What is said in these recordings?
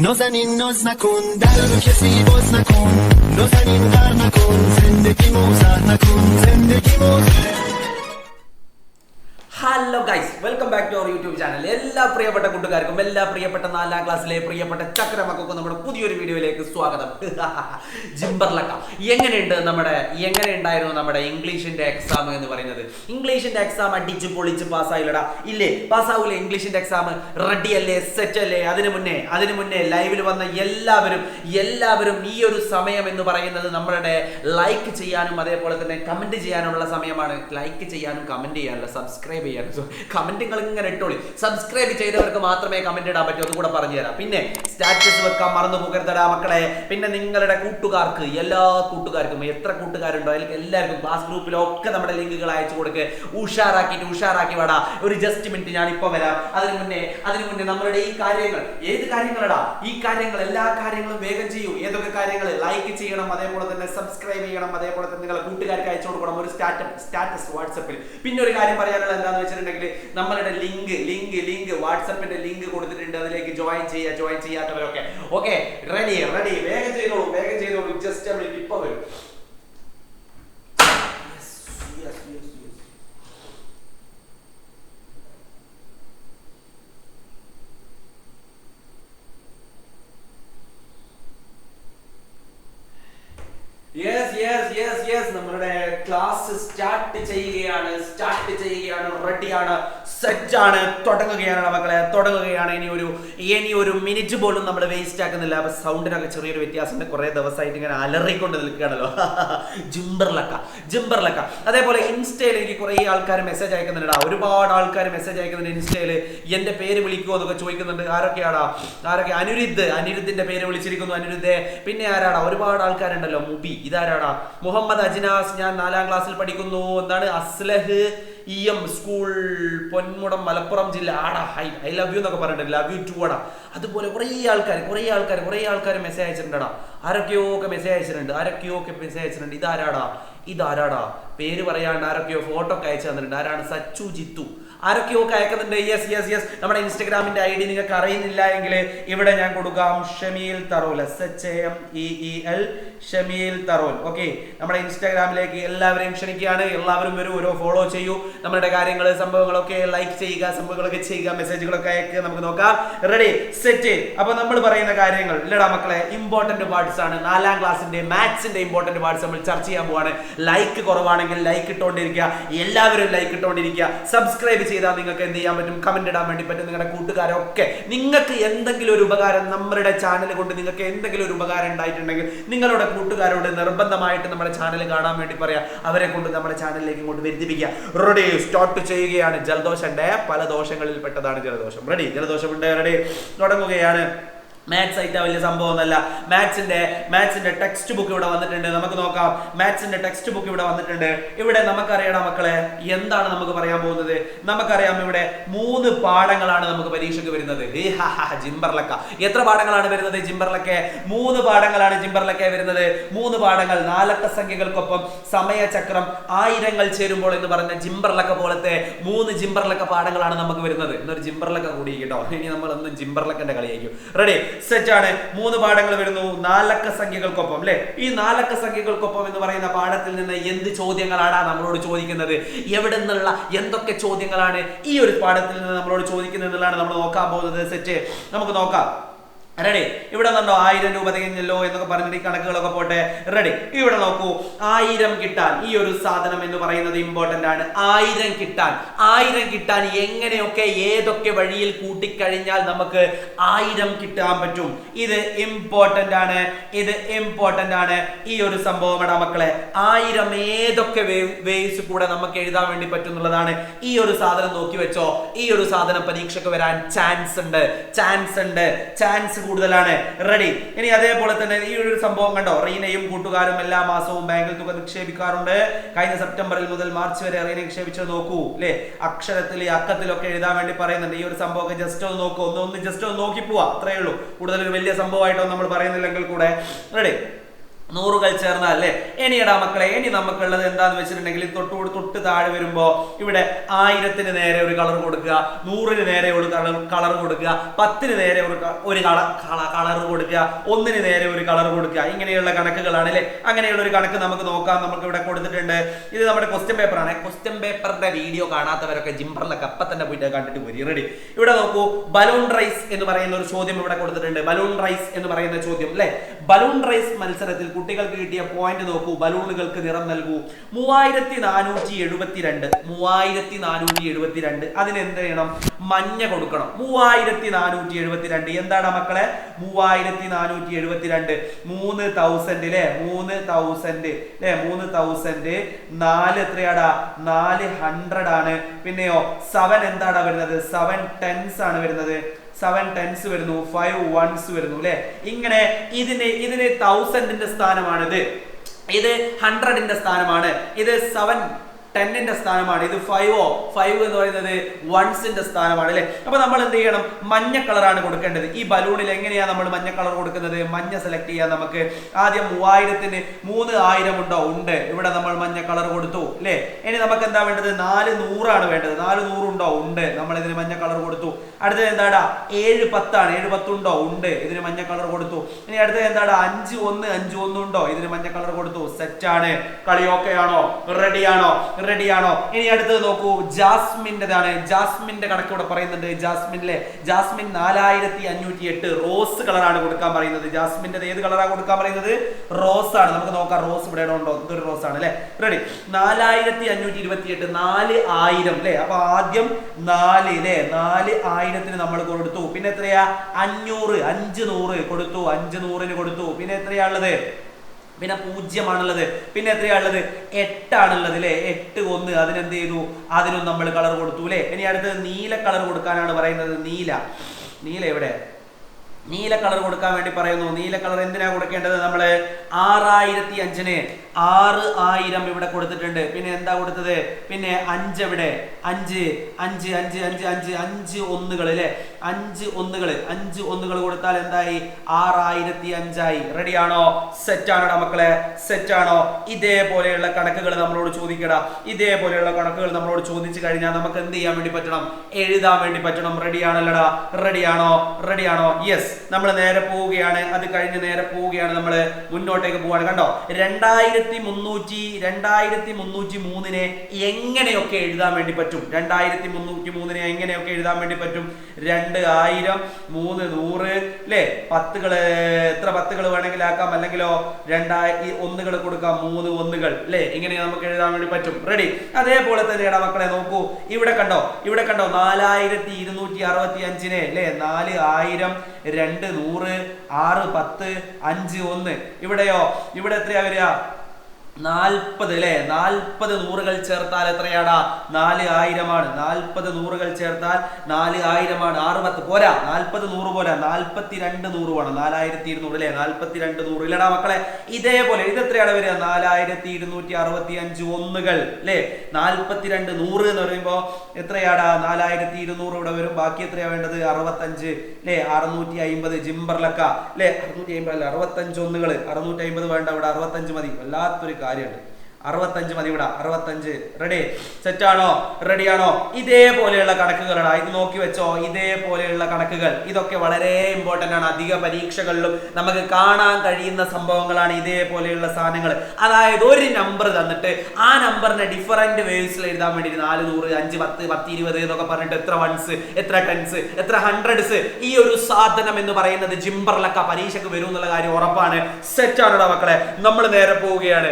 نازنین ناز نکن در رو کسی باز نکن نازنین غر نکن زندگی موزر نکن زندگی موزر hello guys welcome back to our YouTube channel എല്ലാ പ്രിയപ്പെട്ട കൂട്ടുകാർക്കും എല്ലാ പ്രിയപ്പെട്ട നാലാം ക്ലാസ്സിലെ പ്രിയപ്പെട്ട ചക്രമക്കൊക്കെ നമ്മുടെ പുതിയൊരു വീഡിയോയിലേക്ക് സ്വാഗതം. ജിംബർലക്ക. എങ്ങനെയുണ്ട് നമ്മുടെ എങ്ങനെ ഉണ്ടായിരുന്നു നമ്മുടെ ഇംഗ്ലീഷിന്റെ എക്സാം എന്ന് പറയുന്നത്? ഇംഗ്ലീഷിന്റെ എക്സാം അടിച്ച് പൊളിച്ച് പാസ്സായില്ലടാ. ഇല്ലേ? പാസ്സാവൂല ഇംഗ്ലീഷിന്റെ എക്സാം റെഡി അല്ലേ സെറ്റ് അല്ലേ അതിനു മുന്നേ അതിനു മുന്നേ ലൈവിൽ വന്ന എല്ലാവരും എല്ലാവരും ഈ ഒരു സമയം എന്ന് പറയുന്നത് നമ്മളുടെ ലൈക്ക് ചെയ്യാനും അതേപോലെ തന്നെ കമന്റ് ചെയ്യാനുമുള്ള സമയമാണ്. ലൈക്ക് ചെയ്യാനും കമന്റ് ചെയ്യാനുള്ള സബ്സ്ക്രൈബ് കമന്റ് നിങ്ങൾ ഇങ്ങനെ ഇട്ടോളി. സബ്സ്ക്രൈബ് ചെയ്തവർക്ക് മാത്രമേ കമന്റ് ഇടാൻ പറ്റൂ അതുകൂടെ പറഞ്ഞു തരാം. പിന്നെ സ്റ്റാറ്റസ് വെക്കാൻ മറന്നു പോകരുതടാ മക്കളെ. പിന്നെ നിങ്ങളുടെ കൂട്ടുകാർക്ക് എല്ലാ കൂട്ടുകാർക്കും എത്ര കൂട്ടുകാരുണ്ടോ അതിൽ എല്ലാവർക്കും ക്ലാസ് ഗ്രൂപ്പിലൊക്കെ നമ്മുടെ ലിങ്കുകൾ അയച്ചു കൊടുക്ക്. ഉഷാറാക്കിയിട്ട് ഉഷാറാക്കി വേടാ. ഒരു ജസ്റ്റ് മിനിറ്റ് ഞാൻ ഇപ്പൊ വരാം. അതിന് മുന്നേ അതിന് മുന്നേ നമ്മളുടെ ഈ കാര്യങ്ങൾ ഏത് കാര്യങ്ങളടാ? ഈ കാര്യങ്ങൾ എല്ലാ കാര്യങ്ങളും വേഗം ചെയ്യൂ. ഏതൊക്കെ കാര്യങ്ങൾ? ലൈക്ക് ചെയ്യണം അതേപോലെ തന്നെ സബ്സ്ക്രൈബ് ചെയ്യണം അതേപോലെ തന്നെ നിങ്ങളുടെ കൂട്ടുകാർക്ക് അയച്ചു കൊടുക്കണം. ഒരു സ്റ്റാറ്റസ് സ്റ്റാറ്റസ് വാട്സപ്പിൽ പിന്നെ ഒരു കാര്യം പറയാനുള്ളത് എന്താണെന്ന് വെച്ചിട്ടുണ്ടെങ്കിൽ നമ്മളുടെ ലിങ്ക് ലിങ്ക് ലിങ്ക് വാട്സപ്പിന്റെ ലിങ്ക് കൊടുത്തിട്ടുണ്ട്. അതിലേക്ക് ജോയിൻ ചെയ്യുക ജോയിൻ ചെയ്യാത്തവരൊക്കെ. ഓക്കെ റെഡി റെഡി വേഗം ചെയ്തോളൂ വേഗം ചെയ്തോളൂ. ജസ്റ്റ് നമ്മൾ ഇപ്പൊ വരും. യെസ് യെസ് ക്ലാസ് സ്റ്റാർട്ട് ചെയ്യുകയാണ് സ്റ്റാർട്ട് ചെയ്യുകയാണ് റെഡിയാണ് സെറ്റ് ആണ് തുടങ്ങുകയാണ് മക്കളെ തുടങ്ങുകയാണ്. ഇനി ഒരു ഇനി ഒരു മിനിറ്റ് പോലും നമ്മൾ വേസ്റ്റ് ആക്കുന്നില്ല. അപ്പൊ സൗണ്ടിനൊക്കെ ചെറിയൊരു വ്യത്യാസമുണ്ട്. കുറെ ദിവസമായിട്ട് ഇങ്ങനെ അലറിക്കൊണ്ട് നിൽക്കുകയാണല്ലോ. ജിംബർലക്ക ജിംബർലക്ക. അതേപോലെ ഇൻസ്റ്റയിൽ എനിക്ക് കുറെ ആൾക്കാർ മെസ്സേജ് അയക്കുന്നുണ്ട് ഒരുപാട് ആൾക്കാർ മെസ്സേജ് അയക്കുന്നുണ്ട് ഇൻസ്റ്റയിൽ എന്റെ പേര് വിളിക്കുമോ എന്നൊക്കെ ചോദിക്കുന്നുണ്ട്. ആരൊക്കെയാടാ? ആരൊക്കെ? അനിരുദ്ധ്. അനിരുദ്ധിന്റെ പേര് വിളിച്ചിരിക്കുന്നു അനിരുദ്ധെ. പിന്നെ ആരാടാ? ഒരുപാട് ആൾക്കാരുണ്ടല്ലോ. മുബി. ഇതാരാടാ? മുഹമ്മദ് അജിനാസ് ഞാൻ നാലാം ക്ലാസ്സിൽ പഠിക്കുന്നു. എന്താണ്? Aslah. E M school Ponmudam Malappuram ജില്ല. ആടാ ഹൈ ഐ ലവ് യു എന്നൊക്കെ പറഞ്ഞിട്ടുണ്ട് ലവ് യു ടു ആടാ. അതുപോലെ കുറേ ആൾക്കാർ കുറേ ആൾക്കാർ കുറേ ആൾക്കാർ മെസ്സേജ് അയച്ചിട്ടുണ്ടടാ. ആരൊക്കെയോ ഒക്കെ മെസ്സേജ് അയച്ചിട്ടുണ്ട്? ആരൊക്കെയോ ഒക്കെ മെസ്സേജ് അയച്ചിട്ടുണ്ട്? ഇതാരാടാ? ഇതാരാടാ? പേര് പറയാണ്ട് ആരൊക്കെയോ ഫോട്ടോ ഒക്കെ അയച്ചു തന്നിട്ടുണ്ട്. ആരാണ്? സച്ചു ജിത്തു. ആരൊക്കെയോ കയക്കുന്നുണ്ട്. യെസ് യെസ് യെസ് നമ്മുടെ ഇൻസ്റ്റഗ്രാമിന്റെ ഐ ഡി നിങ്ങൾക്ക് അറിയുന്നില്ല എങ്കിൽ ഇവിടെ ഞാൻ കൊടുക്കാം. Shameel Tharol. S H M E E L Shameel Tharol. Okay നമ്മുടെ ഇൻസ്റ്റാഗ്രാമിലേക്ക് എല്ലാവരെയും ക്ഷണിക്കുകയാണ്. എല്ലാവരും വരും ഓരോ ഫോളോ ചെയ്യൂ. നമ്മുടെ കാര്യങ്ങൾ സംഭവങ്ങളൊക്കെ ലൈക്ക് ചെയ്യുക സംഭവങ്ങളൊക്കെ ചെയ്യുക മെസ്സേജുകളൊക്കെ അയക്കുക. നമുക്ക് നോക്കാം. റെഡി സെറ്റ് അപ്പൊ നമ്മൾ പറയുന്ന കാര്യങ്ങൾ. ഇല്ലടാ മക്കളെ ഇമ്പോർട്ടന്റ് പാർട്സ് ആണ്. നാലാം ക്ലാസ്സിന്റെ മാത്സിന്റെ ഇമ്പോർട്ടന്റ് പാർട്സ് നമ്മൾ ചർച്ച ചെയ്യാൻ പോവാണ്. ലൈക്ക് കുറവാണെങ്കിൽ ലൈക്ക് ഇട്ടുകൊണ്ടിരിക്കുക എല്ലാവരും ലൈക്ക് ഇട്ടുകൊണ്ടിരിക്കുക സബ്സ്ക്രൈബ് ചെയ്താൽ നിങ്ങൾക്ക് എന്ത് ചെയ്യാൻ പറ്റും? കമന്റ് ഇടാൻ വേണ്ടി പറ്റും. നിങ്ങളുടെ കൂട്ടുകാരൊക്കെ നിങ്ങൾക്ക് എന്തെങ്കിലും ഒരു ഉപകാരം നമ്മുടെ ചാനൽ കൊണ്ട് നിങ്ങൾക്ക് എന്തെങ്കിലും ഒരു ഉപകാരം ഉണ്ടായിട്ടുണ്ടെങ്കിൽ നിങ്ങളുടെ കൂട്ടുകാരോട് നിർബന്ധമായിട്ട് നമ്മുടെ ചാനൽ കാണാൻ വേണ്ടി പറയാം. അവരെ കൊണ്ട് നമ്മുടെ ചാനലിലേക്ക് കൊണ്ട് വരുത്തിപ്പിക്കുക. റെഡി സ്റ്റാർട്ട് ചെയ്യുകയാണ്. ജലദോഷം പല ദോഷങ്ങളിൽ പെട്ടതാണ് ജലദോഷം. റെഡി ജലദോഷം ഉണ്ട് റെഡി തുടങ്ങുകയാണ്. മാത്സ് ആയിട്ട് വലിയ സംഭവമൊന്നുമല്ല. മാത്സിന്റെ മാത്സിന്റെ ടെക്സ്റ്റ് ബുക്ക് ഇവിടെ വന്നിട്ടുണ്ട്. നമുക്ക് നോക്കാം. മാത്സിന്റെ ടെക്സ്റ്റ് ബുക്ക് ഇവിടെ വന്നിട്ടുണ്ട്. ഇവിടെ നമുക്കറിയണം മക്കളെ എന്താണ് നമുക്ക് പറയാൻ പോകുന്നത്? നമുക്കറിയാം ഇവിടെ മൂന്ന് പാഠങ്ങളാണ് നമുക്ക് പരീക്ഷയ്ക്ക് വരുന്നത്. ജിംബർലക്ക. എത്ര പാഠങ്ങളാണ് വരുന്നത് ജിംബർലക്കെ മൂന്ന് പാഠങ്ങളാണ് ജിംബർലക്കെ വരുന്നത്. മൂന്ന് പാഠങ്ങൾ നാലക്ക സംഖ്യകൾക്കൊപ്പം സമയചക്രം ആയിരങ്ങൾ ചേരുമ്പോൾ എന്ന് പറഞ്ഞ ജിംബർലക്ക പോലത്തെ മൂന്ന് ജിംബർലക്ക പാഠങ്ങളാണ് നമുക്ക് വരുന്നത്. ഇന്നൊരു ജിംബർലക്ക കൂടി കേട്ടോ. ഇനി നമ്മൾ ഒന്ന് ജിംബർലക്കന്റെ കളിയായിരിക്കും. റെഡി സെറ്റ് ആണ് മൂന്ന് പാഠങ്ങൾ വരുന്നു. നാലക്ക സംഖ്യകൾക്കൊപ്പം അല്ലെ ഈ നാലക്ക സംഖ്യകൾക്കൊപ്പം എന്ന് പറയുന്ന പാഠത്തിൽ നിന്ന് എന്ത് ചോദ്യങ്ങളാണ് നമ്മളോട് ചോദിക്കുന്നത്? എവിടെ നിന്നുള്ള എന്തൊക്കെ ചോദ്യങ്ങളാണ് ഈ ഒരു പാഠത്തിൽ നിന്ന് നമ്മളോട് ചോദിക്കുന്നത് എന്നുള്ളതാണ് നമ്മൾ നോക്കാൻ പോകുന്നത്. സെറ്റ്. നമുക്ക് നോക്കാം. റെഡി ഇവിടെ നിന്നോ ആയിരം രൂപ തികഞ്ഞല്ലോ എന്നൊക്കെ പറഞ്ഞിട്ട് ഈ കണക്കുകളൊക്കെ പോട്ടെ. റെഡി ഇവിടെ നോക്കൂ ആയിരം കിട്ടാൻ ഈ ഒരു സാധനം എന്ന് പറയുന്നത് ഇമ്പോർട്ടന്റ് ആണ്. ആയിരം കിട്ടാൻ ആയിരം കിട്ടാൻ എങ്ങനെയൊക്കെ ഏതൊക്കെ വഴിയിൽ കൂട്ടിക്കഴിഞ്ഞാൽ നമുക്ക് ആയിരം കിട്ടാൻ പറ്റും? ഇത് ഇമ്പോർട്ടന്റ് ആണ്. ഇത് ഇമ്പോർട്ടന്റ് ആണ്. ഈ ഒരു സംഭവം എടാ മക്കളെ ആയിരം ഏതൊക്കെ വേസ് കൂടെ നമുക്ക് എഴുതാൻ വേണ്ടി പറ്റുന്നുള്ളതാണ്. ഈ ഒരു സാധനം നോക്കി വെച്ചോ. ഈ ഒരു സാധനം പരീക്ഷയ്ക്ക് വരാൻ ചാൻസ് ഉണ്ട്. ചാൻസ് ഉണ്ട്. ചാൻസ് കൂടുതലാണ്. റെഡി ഇനി അതേപോലെ തന്നെ ഈ ഒരു സംഭവം കണ്ടോ? റീനയും കൂട്ടുകാരും എല്ലാ മാസവും ബാങ്കിൽ തുക നിക്ഷേപിക്കാറുണ്ട്. കഴിഞ്ഞ സെപ്റ്റംബറിൽ മുതൽ മാർച്ച് വരെ റീന നിക്ഷേപിച്ചത് നോക്കൂ അല്ലേ അക്ഷരത്തിൽ അക്കത്തിലൊക്കെ എഴുതാൻ വേണ്ടി പറയുന്നുണ്ട്. ഈ ഒരു സംഭവമൊക്കെ ജസ്റ്റ് ഒന്ന് നോക്കൂ. ഒന്ന് ഒന്ന് ജസ്റ്റ് ഒന്ന് നോക്കി പോവാ അത്രേ ഉള്ളൂ. കൂടുതൽ ഒരു വലിയ സംഭവമായിട്ടോ നമ്മൾ പറയുന്നില്ലെങ്കിൽ കൂടെ. റെഡി നൂറുകൾ ചേർന്നാൽ അല്ലേ ഇനിയടാ മക്കളെ ഇനി നമുക്കുള്ളത് എന്താന്ന് വെച്ചിട്ടുണ്ടെങ്കിൽ തൊട്ട് തൊട്ട് താഴെ വരുമ്പോ ഇവിടെ ആയിരത്തിന് നേരെ ഒരു കളർ കൊടുക്കുക നൂറിന് നേരെ ഒരു കളർ കളർ കൊടുക്കുക പത്തിന് നേരെ ഒരു ഒരു കളർ കൊടുക്കുക ഒന്നിന് നേരെ ഒരു കളർ കൊടുക്കുക. ഇങ്ങനെയുള്ള കണക്കുകളാണ് അല്ലേ? അങ്ങനെയുള്ള ഒരു കണക്ക് നമുക്ക് നോക്കാം നമുക്ക് ഇവിടെ കൊടുത്തിട്ടുണ്ട്. ഇത് നമ്മുടെ ക്വസ്റ്റ്യൻ പേപ്പറാണ് ക്വസ്റ്റ്യൻ പേപ്പറിന്റെ വീഡിയോ കാണാത്തവരൊക്കെ ജിംബറിലൊക്കെ അപ്പൊ തന്നെ പോയിട്ട് കണ്ടിട്ട് വരി റെഡി ഇവിടെ നോക്കൂ. ബലൂൺ റൈസ് എന്ന് പറയുന്ന ഒരു ചോദ്യം ഇവിടെ കൊടുത്തിട്ടുണ്ട്. ബലൂൺ റൈസ് എന്ന് പറയുന്ന ചോദ്യം അല്ലേ? ബലൂൺ റൈസ് മത്സരത്തിൽ കുട്ടികൾക്ക് കിട്ടിയ പോയിന്റ് നോക്കൂ ബലൂണുകൾക്ക് നിറം നൽകൂ. മൂവായിരത്തി നാനൂറ്റി എഴുപത്തിരണ്ട് മൂവായിരത്തി നാനൂറ്റി എഴുപത്തിരണ്ട് അതിന് എന്ത് ചെയ്യണം? മഞ്ഞ കൊടുക്കണം. മൂവായിരത്തി നാനൂറ്റി എഴുപത്തിരണ്ട് എന്താണ് മക്കളെ? മൂവായിരത്തി നാനൂറ്റി എഴുപത്തിരണ്ട് മൂന്ന് തൗസൻഡ് അല്ലെ മൂന്ന് തൗസൻഡ് അല്ലെ മൂന്ന് തൗസൻഡ് നാല് എത്രയാടാ? നാല് ഹൺഡ്രഡ് ആണ്. പിന്നെയോ സെവൻ എന്താടാ വരുന്നത്? സെവൻ ടെൻസ് ആണ് വരുന്നത്. സെവൻ ടെൻസ് വരുന്നു ഫൈവ് വൺസ് വരുന്നു അല്ലെ? ഇങ്ങനെ ഇതിന് ഇതിന് തൗസൻഡിന്റെ സ്ഥാനമാണിത്. ഇത് ഹൺഡ്രഡിന്റെ സ്ഥാനമാണ്. ഇത് സെവൻ ടെന്നിന്റെ സ്ഥാനമാണ്. ഇത് ഫൈവോ ഫൈവ് എന്ന് പറയുന്നത് വൺസിന്റെ സ്ഥാനമാണ് അല്ലെ? അപ്പൊ നമ്മൾ എന്ത് ചെയ്യണം? മഞ്ഞ കളറാണ് കൊടുക്കേണ്ടത്. ഈ ബലൂണിൽ എങ്ങനെയാണ് നമ്മൾ മഞ്ഞ കളർ കൊടുക്കുന്നത്? മഞ്ഞ സെലക്ട് ചെയ്യാൻ നമുക്ക് ആദ്യം മൂവായിരത്തിന് മൂന്ന് ആയിരം ഉണ്ടോ? ഉണ്ട്. ഇവിടെ നമ്മൾ മഞ്ഞ കളർ കൊടുത്തു അല്ലേ? ഇനി നമുക്ക് എന്താ വേണ്ടത്? നാല് നൂറാണ് വേണ്ടത്. നാല് നൂറുണ്ടോ ഉണ്ട്? നമ്മൾ ഇതിന് മഞ്ഞ കളർ കൊടുത്തു. അടുത്തത് എന്താടാ? ഏഴ് പത്താണ്. ഏഴ് പത്തുണ്ടോ ഉണ്ട്? ഇതിന് മഞ്ഞ കളർ കൊടുത്തു. ഇനി അടുത്തത് എന്താടാ? അഞ്ച് ഒന്ന് അഞ്ച് ഒന്നുണ്ടോ ഇതിന് മഞ്ഞ കളർ കൊടുത്തു. സെറ്റ് ആണ്. കളി ഓക്കെ ആണോ? റെഡി ആണോ റെഡി ആണോ? ഇനി അടുത്തത് നോക്കൂ. ജാസ്മിന്റെതാണ്. ജാസ്മിന്റെ കണക്ക് ഇവിടെ പറയുന്നുണ്ട്. ജാസ്മിനിലെ ജാസ്മിൻ നാലായിരത്തി അഞ്ഞൂറ്റി എട്ട് റോസ് കളറാണ് കൊടുക്കാൻ പറയുന്നത്. ജാസ്മിന്റെ ഏത് കളറാണ് കൊടുക്കാൻ പറയുന്നത്? റോസ് ആണ് നമുക്ക് നോക്കാം. റോസ് ഇവിടെ ഉണ്ടോ? ഇതൊരു റോസ് ആണ് അല്ലേ? റെഡി നാലായിരത്തി അഞ്ഞൂറ്റി ഇരുപത്തി എട്ട് നാല് ആയിരം അല്ലേ? അപ്പൊ ആദ്യം നാല് അല്ലെ? നാല് ആയിരത്തിന് നമ്മൾ കൊടുത്തു. പിന്നെ എത്രയാ? അഞ്ഞൂറ് അഞ്ച് നൂറ് കൊടുത്തു. അഞ്ച് നൂറിന് കൊടുത്തു. പിന്നെ എത്രയാ ഉള്ളത്? പിന്നെ പൂജ്യമാണുള്ളത്. പിന്നെ എത്രയാണുള്ളത്? എട്ടാണുള്ളത് അല്ലേ എട്ട് ഒന്ന്. അതിനെന്ത് ചെയ്തു? അതിനും നമ്മൾ കളർ കൊടുത്തു അല്ലേ ഇനി അടുത്തത് നീല കളർ കൊടുക്കാനാണ് പറയുന്നത്. നീല. നീല എവിടെ? നീല കളർ കൊടുക്കാൻ വേണ്ടി പറയുന്നു. നീല കളർ എന്തിനാ കൊടുക്കേണ്ടത്? നമ്മൾ ആറായിരത്തി അഞ്ചിന് ആറ് ആയിരം ഇവിടെ കൊടുത്തിട്ടുണ്ട്. പിന്നെ എന്താ കൊടുത്തത്? പിന്നെ അഞ്ച് എവിടെ? അഞ്ച് അഞ്ച് അഞ്ച് അഞ്ച് അഞ്ച് അഞ്ച് ഒന്നുകൾ അല്ലേ അഞ്ച് ഒന്നുകൾ അഞ്ച് ഒന്നുകൾ കൊടുത്താൽ എന്തായി? ആറായിരത്തി അഞ്ചായി റെഡിയാണോ സെറ്റ് ആണോടാ മക്കളെ? സെറ്റ് ആണോ? ഇതേപോലെയുള്ള കണക്കുകൾ നമ്മളോട് ചോദിക്കടാ. ഇതേപോലെയുള്ള കണക്കുകൾ നമ്മളോട് ചോദിച്ചു കഴിഞ്ഞാൽ നമുക്ക് എന്ത് ചെയ്യാൻ വേണ്ടി പറ്റണം? എഴുതാൻ വേണ്ടി പറ്റണം. റെഡി ആണല്ലടാ. റെഡിയാണോ റെഡിയാണോ യെസ് നമ്മൾ നേരെ പോവുകയാണ്. അത് കഴിഞ്ഞ് നേരെ പോവുകയാണ് നമ്മൾ മുന്നോട്ടേക്ക് പോവുകയാണ് കണ്ടോ? രണ്ടായിരത്തി മുന്നൂറ്റി രണ്ടായിരത്തി മുന്നൂറ്റി മൂന്നിനെ എങ്ങനെയൊക്കെ എഴുതാൻ വേണ്ടി പറ്റും? രണ്ടായിരത്തി മുന്നൂറ്റി മൂന്നിനെ എങ്ങനെയൊക്കെ എഴുതാൻ വേണ്ടി പറ്റും? രണ്ട് ആയിരം മൂന്ന് നൂറ് അല്ലേ പത്തുകൾ എത്ര പത്തുകൾ വേണമെങ്കിൽ ആക്കാം. അല്ലെങ്കിലോ രണ്ടായി ഒന്നുകൾ കൊടുക്കാം മൂന്ന് ഒന്നുകൾ അല്ലേ ഇങ്ങനെ നമുക്ക് എഴുതാൻ വേണ്ടി പറ്റും. റെഡി അതേപോലെ തന്നെയാണ് മക്കളെ നോക്കൂ. ഇവിടെ കണ്ടോ ഇവിടെ കണ്ടോ നാലായിരത്തി ഇരുന്നൂറ്റി അറുപത്തി അഞ്ചിനെ അല്ലേ നാല് ആയിരം രണ്ട് നൂറ് ആറ് പത്ത് അഞ്ച് ഒന്ന്. ഇവിടെയോ? ഇവിടെ എത്രയാ വരിക? നാൽപ്പത് അല്ലെ? നാൽപ്പത് നൂറുകൾ ചേർത്താൽ എത്രയാടാ? നാല് ആയിരമാണ്. നാൽപ്പത് നൂറുകൾ ചേർത്താൽ നാല് ആയിരമാണ്. ആറ് പത്ത് പോരാ. നാൽപ്പത് നൂറ് പോരാ. നാൽപ്പത്തി രണ്ട് നൂറ് വേണം. നാലായിരത്തി ഇരുന്നൂറ് അല്ലേ? നാൽപ്പത്തി രണ്ട് നൂറ്. ഇല്ലടാ മക്കളെ ഇതേപോലെ ഇത് എത്രയാണ് വരിക? നാലായിരത്തി ഇരുന്നൂറ്റി അറുപത്തി അഞ്ച് ഒന്നുകൾ അല്ലേ? നാൽപ്പത്തി രണ്ട് നൂറ് എന്ന് പറയുമ്പോൾ എത്രയാടാ? നാലായിരത്തി ഇരുന്നൂറ് ഇവിടെ വരും. ബാക്കി എത്രയാ വേണ്ടത്? അറുപത്തഞ്ച് അല്ലേ? അറുന്നൂറ്റി അമ്പത് ജിംബർലക്ക അല്ലേ? അറുന്നൂറ്റി അമ്പത് അല്ല അറുപത്തഞ്ച് ഒന്നുകൾ. അറുന്നൂറ്റി അമ്പത് വേണ്ട ഇവിടെ. അറുപത്തഞ്ച് മതി. വല്ലാത്തൊരു കാര്യമുണ്ട്. അറുപത്തഞ്ച് മതി ഇവിടെ അറുപത്തഞ്ച് റെഡി സെറ്റാണോ റെഡിയാണോ ഇതേപോലെയുള്ള കണക്കുകളാണ്. ഇത് നോക്കി വെച്ചോ ഇതേപോലെയുള്ള കണക്കുകൾ. ഇതൊക്കെ വളരെ ഇമ്പോർട്ടന്റ് ആണ്. അധിക പരീക്ഷകളിലും നമുക്ക് കാണാൻ കഴിയുന്ന സംഭവങ്ങളാണ് ഇതേപോലെയുള്ള സാധനങ്ങൾ. അതായത് ഒരു നമ്പർ തന്നിട്ട് ആ നമ്പറിനെ ഡിഫറെന്റ് വേവ്സിൽ എഴുതാൻ വേണ്ടി നാല് നൂറ് അഞ്ച് പത്ത് പത്ത് ഇരുപത് എന്നൊക്കെ പറഞ്ഞിട്ട് എത്ര വൺസ് എത്ര ടെൻസ് എത്ര ഹൺഡ്രഡ്സ് ഈ ഒരു സാധനം എന്ന് പറയുന്നത് ജിംബറിലൊക്കെ പരീക്ഷയ്ക്ക് വരും എന്നുള്ള കാര്യം ഉറപ്പാണ്. സെറ്റ് ആണോടാ മക്കളെ? നമ്മൾ നേരെ പോവുകയാണ്.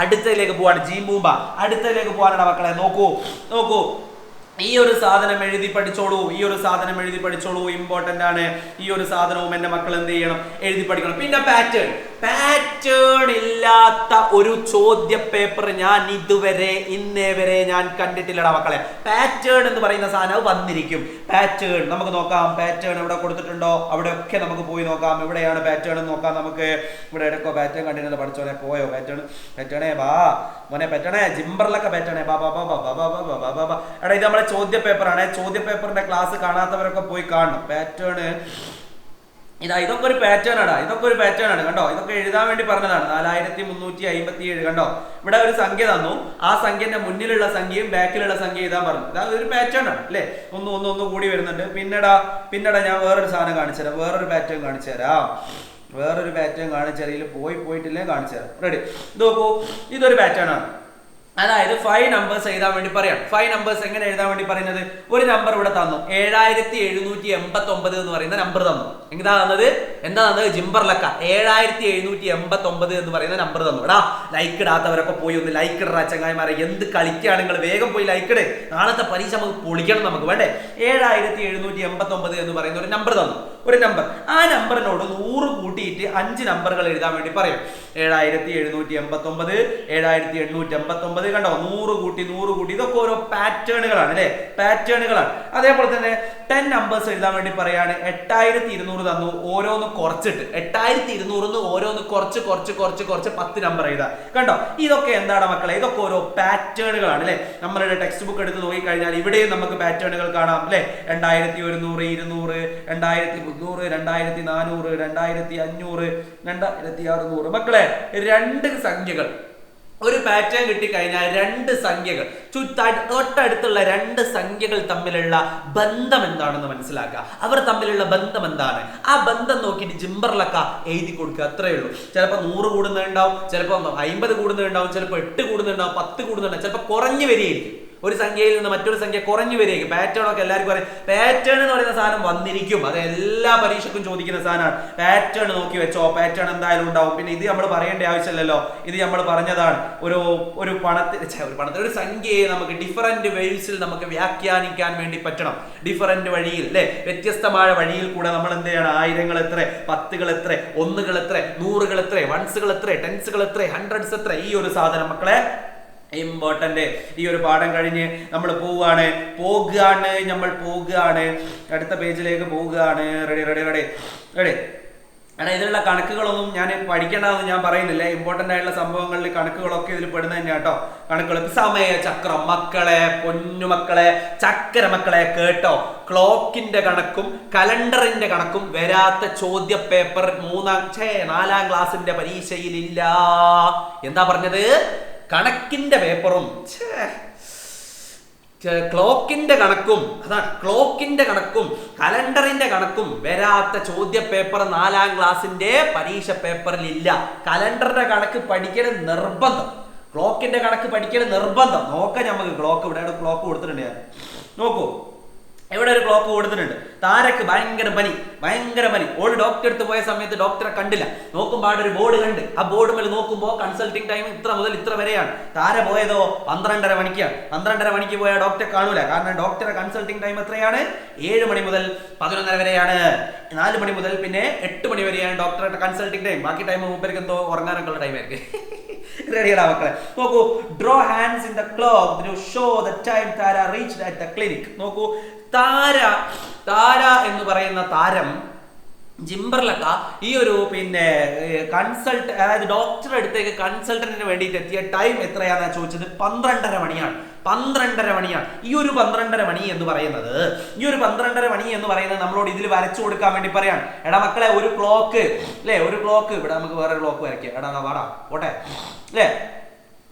അടുത്തതിലേക്ക് പോവാണ് ജീംബൂമ്പ അടുത്തതിലേക്ക് പോവാനാണ് മക്കളെ നോക്കൂ നോക്കൂ. ഈ ഒരു സാധനം എഴുതി പഠിച്ചോളൂ ഈ ഒരു സാധനം എഴുതി പഠിച്ചോളൂ. ഇമ്പോർട്ടന്റ് ആണ്. ഈ ഒരു സാധനവും എന്റെ മക്കൾ എന്ത് ചെയ്യണം? എഴുതി പഠിക്കണം. പിന്നെ പാറ്റേൺ പാറ്റേൺ ഇല്ലാത്ത ഒരു ചോദ്യ പേപ്പർ ഞാൻ ഇതുവരെ ഇന്നേ വരെ ഞാൻ കണ്ടിട്ടില്ലടാ മക്കളെ. പാറ്റേൺ എന്ന് പറയുന്ന സാധനം വന്നിരിക്കും. പാറ്റേൺ നമുക്ക് നോക്കാം. പാറ്റേൺ എവിടെ കൊടുത്തിട്ടുണ്ടോ? അവിടെ ഒക്കെ നമുക്ക് പോയി നോക്കാം. എവിടെയാണ് പാറ്റേൺ എന്ന് നോക്കാം നമുക്ക്. ഇവിടെ എടുക്കോ? പാറ്റേൺ കണ്ടിരുന്നത് പഠിച്ചോനെ പോയോ? പാറ്റേൺ പാറ്റേണേ ബാ മോനെ പാറ്റേണേ ജിംബറിലൊക്കെ പാറ്റേണേ ബാ ബാ ബാ ബാ ബാ ബാ ബാ ബാ ബാ എടാ ഇത് നമ്മളെ ചോദ്യ പേപ്പറാണ് ചോദ്യ പേപ്പറിന്റെ ക്ലാസ് കാണാത്തവരൊക്കെ പോയി കാണണം. പാറ്റേൺ ഇതാ ഇതൊക്കെ ഒരു പാറ്റേൺ ആണ് ഇതൊക്കെ ഒരു പാറ്റേൺ ആണ് കണ്ടോ? ഇതൊക്കെ എഴുതാൻ വേണ്ടി പറഞ്ഞതാണ്. നാലായിരത്തി മുന്നൂറ്റി അമ്പത്തി ഏഴ് കണ്ടോ? ഇവിടെ ഒരു സംഖ്യ തന്നു. ആ സംഖ്യന്റെ മുന്നിലുള്ള സംഖ്യയും ബാക്കിലുള്ള സംഖ്യ എഴുതാൻ പറഞ്ഞു. ഇതാ ഒരു പാറ്റേൺ ആണ് അല്ലേ? ഒന്ന് ഒന്ന് ഒന്ന് കൂടി വരുന്നുണ്ട്. പിന്നെടാ പിന്നെടാ ഞാൻ വേറൊരു സാധനം കാണിച്ചു തരാം. വേറൊരു പാറ്റേൺ കാണിച്ചു തരാം. വേറൊരു പാറ്റേൺ കാണിച്ചു തരാം. പോയി പോയിട്ടില്ലേ കാണിച്ചു തരാം. റെഡി ഇത് നോക്കൂ. ഇതൊരു പാറ്റേൺ ആണ്. അതായത് ഫൈവ് നമ്പേഴ്സ് എഴുതാൻ വേണ്ടി പറയാം. ഫൈവ് നമ്പേഴ്സ് എങ്ങനെ എഴുതാൻ വേണ്ടി പറയുന്നത്? ഒരു നമ്പർ ഇവിടെ തന്നു. ഏഴായിരത്തി എഴുന്നൂറ്റി എൺപത്തി ഒമ്പത് എന്ന് പറയുന്ന നമ്പർ തന്നു. എന്താ തന്നത്? എന്താ തന്നത്? ജിംബർ ലക്ക ഏഴായിരത്തി എഴുന്നൂറ്റി എൺപത്തി ഒമ്പത് എന്ന് പറയുന്ന നമ്പർ തന്നു. എടാ ലൈക്ക് ഇടാത്തവരൊക്കെ പോയി ഒന്ന് ലൈക്ക് ഇടാ ചങ്ങായിമാരെ. എന്ത് കളിക്കുകയാണ് നിങ്ങൾ? വേഗം പോയി ലൈക്ക് ഇട്. നാളത്തെ പരീക്ഷ നമുക്ക് പൊളിക്കണം നമുക്ക് വേണ്ടേ? ഏഴായിരത്തി എഴുന്നൂറ്റി എൺപത്തി ഒമ്പത് എന്ന് പറയുന്ന ഒരു നമ്പർ തന്നു. ഒരു നമ്പർ ആ നമ്പറിനോട് നൂറ് കൂട്ടിയിട്ട് അഞ്ച് നമ്പറുകൾ എഴുതാൻ വേണ്ടി പറയും. ഏഴായിരത്തി എഴുന്നൂറ്റി എൺപത്തി ഒമ്പത് ഏഴായിരത്തി എണ്ണൂറ്റി എൺപത്തി ഒമ്പത് കണ്ടോ? നൂറ് കൂട്ടി നൂറ് കൂട്ടി. ഇതൊക്കെ ഓരോ പാറ്റേണുകളാണ് അല്ലേ? പാറ്റേണുകളാണ്. അതേപോലെ തന്നെ ടെൻ നമ്പേഴ്സ് എഴുതാൻ വേണ്ടി പറയാണ് എട്ടായിരത്തി ഇരുന്നൂറ് തന്നു ഓരോന്ന് കുറച്ചിട്ട്. എട്ടായിരത്തി ഇരുന്നൂറിന്ന് ഓരോന്ന് കുറച്ച് കുറച്ച് കുറച്ച് കുറച്ച് പത്ത് നമ്പർ എഴുതാം. കണ്ടോ? ഇതൊക്കെ എന്താണ് മക്കളെ? ഇതൊക്കെ ഓരോ പാറ്റേണുകളാണ് അല്ലേ? നമ്മളുടെ ടെക്സ്റ്റ് ബുക്ക് എടുത്ത് നോക്കിക്കഴിഞ്ഞാൽ ഇവിടെയും നമുക്ക് പാറ്റേണുകൾ കാണാം അല്ലേ? രണ്ടായിരത്തി ഒരുന്നൂറ് ഇരുന്നൂറ് രണ്ടായിരത്തി മുന്നൂറ് രണ്ടായിരത്തി നാനൂറ് രണ്ടായിരത്തി അഞ്ഞൂറ് രണ്ടായിരത്തി അറുന്നൂറ് മക്കളെ രണ്ട് സംഖ്യകൾ. ഒരു പാറ്റേൺ കിട്ടിക്കഴിഞ്ഞാൽ രണ്ട് സംഖ്യകൾ. തൊട്ടടുത്തുള്ള രണ്ട് സംഖ്യകൾ തമ്മിലുള്ള ബന്ധം എന്താണെന്ന് മനസ്സിലാക്കുക. അവർ തമ്മിലുള്ള ബന്ധം എന്താണ്? ആ ബന്ധം നോക്കിയിട്ട് ജിംബറിലൊക്ക എഴുതി കൊടുക്കുക അത്രയേ ഉള്ളൂ. ചിലപ്പോൾ നൂറ് കൂടുന്നുണ്ടാവും ചിലപ്പോൾ അമ്പത് കൂടുന്നുണ്ടാവും ചിലപ്പോൾ എട്ട് കൂടുന്നുണ്ടാവും പത്ത് കൂടുന്നുണ്ടാവും ചിലപ്പോൾ കുറഞ്ഞു വരികയായിരിക്കും. ഒരു സംഖ്യയിൽ നിന്ന് മറ്റൊരു സംഖ്യ കുറഞ്ഞു വരികയും പാറ്റേൺ ഒക്കെ എല്ലാവർക്കും പറയും പാറ്റേൺ എന്ന് പറയുന്ന സാധനം വന്നിരിക്കും. അത് എല്ലാ പരീക്ഷയ്ക്കും ചോദിക്കുന്ന സാധനമാണ്. പാറ്റേൺ നോക്കി വെച്ചോ. പാറ്റേൺ എന്തായാലും ഉണ്ടാവും. പിന്നെ ഇത് നമ്മൾ പറയേണ്ട ആവശ്യമില്ലല്ലോ. ഇത് നമ്മൾ പറഞ്ഞതാണ്. ഒരു ഒരു പണത്തിൽ ഒരു പണത്തിൽ ഒരു സംഖ്യയെ നമുക്ക് ഡിഫറന്റ് വേഴ്സിൽ നമുക്ക് വ്യാഖ്യാനിക്കാൻ വേണ്ടി പറ്റണം. ഡിഫറന്റ് വഴിയിൽ അല്ലെ? വ്യത്യസ്തമായ വഴിയിൽ കൂടെ നമ്മൾ എന്ത് ചെയ്യണം? ആയിരങ്ങൾ എത്ര? പത്തുകൾ എത്ര? ഒന്നുകൾ എത്ര? നൂറുകൾ എത്ര? വൺസുകൾ എത്ര? ടെൻസുകൾ എത്ര? ഹൺഡ്രഡ്സ് എത്ര? ഈ ഒരു സാധനം മക്കളെ ഇമ്പോർട്ടന്റ് ഈ ഒരു പാഠം കഴിഞ്ഞ് നമ്മൾ പോവുകയാണ്. പോകുകയാണ് നമ്മൾ പോകുകയാണ് അടുത്ത പേജിലേക്ക് പോവുകയാണ് റെഡി റെഡി റെഡി റെഡി എടാ ഇതിലുള്ള കണക്കുകളൊന്നും ഞാൻ പഠിക്കേണ്ടതെന്ന് ഞാൻ പറയുന്നില്ല. ഇമ്പോർട്ടന്റ് ആയിട്ടുള്ള സംഭവങ്ങളിൽ കണക്കുകളൊക്കെ ഇതിൽ പെടുന്ന തന്നെയാണ് കേട്ടോ കണക്കുകൾ സമയ ചക്രം മക്കളെ പൊന്നുമക്കളെ ചക്കര മക്കളെ കേട്ടോ. ക്ലോക്കിന്റെ കണക്കും കലണ്ടറിന്റെ കണക്കും വരാത്ത ചോദ്യ പേപ്പർ മൂന്നാം ഛേ നാലാം ക്ലാസ്സിന്റെ പരീക്ഷയിലില്ല. എന്താ പറഞ്ഞത്? കണക്കിന്റെ പേപ്പറും. ക്ലോക്കിന്റെ കണക്കും അതാണ് ക്ലോക്കിന്റെ കണക്കും കലണ്ടറിന്റെ കണക്കും വരാത്ത ചോദ്യ പേപ്പർ നാലാം ക്ലാസ്സിന്റെ പരീക്ഷ പേപ്പറിൽ ഇല്ല കലണ്ടറിന്റെ കണക്ക് പഠിക്കണം നിർബന്ധം. ക്ലോക്കിന്റെ കണക്ക് പഠിക്കണം നിർബന്ധം. നോക്കാം നമുക്ക് ക്ലോക്ക് ഇവിടെ ക്ലോക്ക് കൊടുത്തിട്ടുണ്ട് ഞാൻ. നോക്കൂ. ഇവിടെ ഒരു ക്ലോപ്പ് കൊടുത്തിട്ടുണ്ട്? താരക്ക് ഭയങ്കര പനി ഭയങ്കര പനി. ഓൾ ഡോക്ടർ അടുത്ത് പോയ സമയത്ത് ഡോക്ടറെ കണ്ടില്ല. നോക്കുമ്പോൾ ഒരു ബോർഡ് കണ്ട്. ആ ബോർഡ് മേൽ നോക്കുമ്പോൾ കൺസൾട്ടിങ് ടൈം ഇത്ര മുതൽ ഇത്ര വരെയാണ്. താര പോയതോ? പന്ത്രണ്ടര മണിക്കാണ്. പന്ത്രണ്ടര മണിക്ക് പോയ ഡോക്ടറെ കാണൂല. കാരണം ഡോക്ടറെ കൺസൾട്ടിങ് ടൈം എത്രയാണ്? ഏഴ് മണി മുതൽ പതിനൊന്നര വരെയാണ്. നാല് മണി മുതൽ പിന്നെ എട്ട് മണി വരെയാണ് ഡോക്ടറുടെ കൺസൾട്ടിങ് ടൈം ബാക്കി ടൈം മുമ്പേക്ക് എന്തോ ഉറങ്ങാനൊക്കെ ഉള്ള ടൈം ആയിരിക്കും റെഡിയടാ മക്കളെ. നോക്കൂ draw hands in the clock to show the time Thara reached the clinic നോക്കൂ താര താര എന്ന് പറയുന്ന താരം ജിംബർലക്ക ഈ ഒരു പിന്നെ കൺസൾട്ട് അതായത് ഡോക്ടറെ അടുത്തേക്ക് കൺസൾട്ടന്റിന് വേണ്ടിയിട്ട് എത്തിയ ടൈം എത്രയാണ് ചോദിച്ചത്? പന്ത്രണ്ടര മണിയാണ്. പന്ത്രണ്ടര മണിയാണ്. ഈ ഒരു പന്ത്രണ്ടര മണി എന്ന് പറയുന്നത് ഈ ഒരു പന്ത്രണ്ടര മണി എന്ന് പറയുന്നത് നമ്മളോട് ഇതിൽ വരച്ചു കൊടുക്കാൻ വേണ്ടി പറയാണ്. എടാ മക്കളെ ഒരു ക്ലോക്ക് അല്ലേ ഒരു ക്ലോക്ക് ഇവിടെ നമുക്ക് വേറെ ക്ലോക്ക് വരയ്ക്കാം. എടാ വാടാ ഓട്ടെ അല്ലേ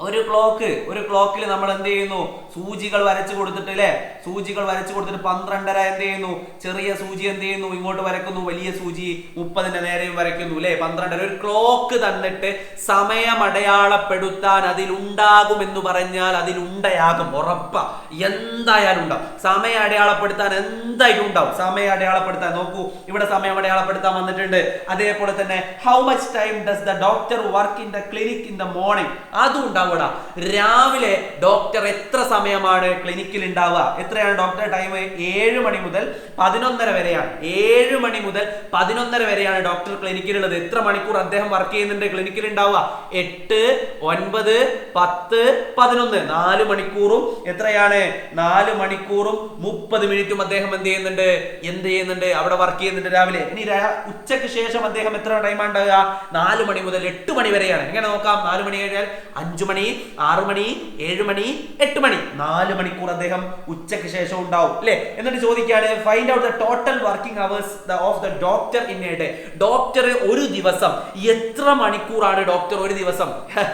ഒരു ക്ലോക്ക് ഒരു ക്ലോക്കിൽ നമ്മൾ എന്ത് ചെയ്യുന്നു? സൂചികൾ വരച്ചു കൊടുത്തിട്ട് അല്ലേ സൂചികൾ വരച്ചു കൊടുത്തിട്ട് പന്ത്രണ്ടര എന്ത് ചെയ്യുന്നു? ചെറിയ സൂചി എന്ത് ചെയ്യുന്നു? ഇങ്ങോട്ട് വരക്കുന്നു വലിയ സൂചി മുപ്പതിന്റെ നേരെയും വരയ്ക്കുന്നു അല്ലേ പന്ത്രണ്ടര. ഒരു ക്ലോക്ക് തന്നിട്ട് സമയം അടയാളപ്പെടുത്താൻ അതിലുണ്ടാകുമെന്ന് പറഞ്ഞാൽ അതിലുണ്ടയാകും. ഉറപ്പ. എന്തായാലും ഉണ്ടാവും. സമയം അടയാളപ്പെടുത്താൻ എന്തായാലും ഉണ്ടാവും. സമയം അടയാളപ്പെടുത്താൻ നോക്കൂ. ഇവിടെ സമയം അടയാളപ്പെടുത്താൻ വന്നിട്ടുണ്ട്. അതേപോലെ തന്നെ how much time does the doctor work in the clinic in the morning അതും ഉണ്ടാവൂടാ രാവിലെ ഡോക്ടർ എത്ര സമയമാണ് ക്ലിനിക്കിൽ ഉണ്ടാവുക? എത്രയാണ് ഡോക്ടർ ടൈം ഏഴ് മണി മുതൽ പതിനൊന്നര വരെയാണ്. ഏഴ് മണി മുതൽ പതിനൊന്നര വരെയാണ് ഡോക്ടർ ക്ലിനിക്കിലുള്ളത് എത്ര മണിക്കൂർ അദ്ദേഹം വർക്ക് ചെയ്യുന്നുണ്ട് ക്ലിനിക്കിൽ ഉണ്ടാവുക? എട്ട് ഒൻപത് പത്ത് പതിനൊന്ന്. നാല് മണിക്കൂറും എത്രയാണ്? നാല് മണിക്കൂറും മുപ്പത് മിനിറ്റും അദ്ദേഹം എന്ത് ചെയ്യുന്നുണ്ട്? എന്ത് ചെയ്യുന്നുണ്ട്? അവിടെ വർക്ക് ചെയ്യുന്നുണ്ട് രാവിലെ. ഇനി ഉച്ചയ്ക്ക് ശേഷം അദ്ദേഹം എത്ര ടൈമാണ് ഉണ്ടാവുക? നാല് മണി മുതൽ എട്ട് മണി വരെയാണ്. എങ്ങനെ നോക്കാം? നാല് മണി കഴിഞ്ഞാൽ അഞ്ചു മണി മണി ആറു മണി ഏഴ് മണി എട്ട് മണി. നാല് മണിക്കൂർ അദ്ദേഹം ഉച്ചയ്ക്ക് ശേഷം ഉണ്ടാവും അല്ലെ? എന്നിട്ട് ചോദിക്കുകയാണ് find out the total working hours of the doctor in a day doctor ഒരു ദിവസം. എത്ര മണിക്കൂറാണ് ഡോക്ടർ ഒരു ദിവസം?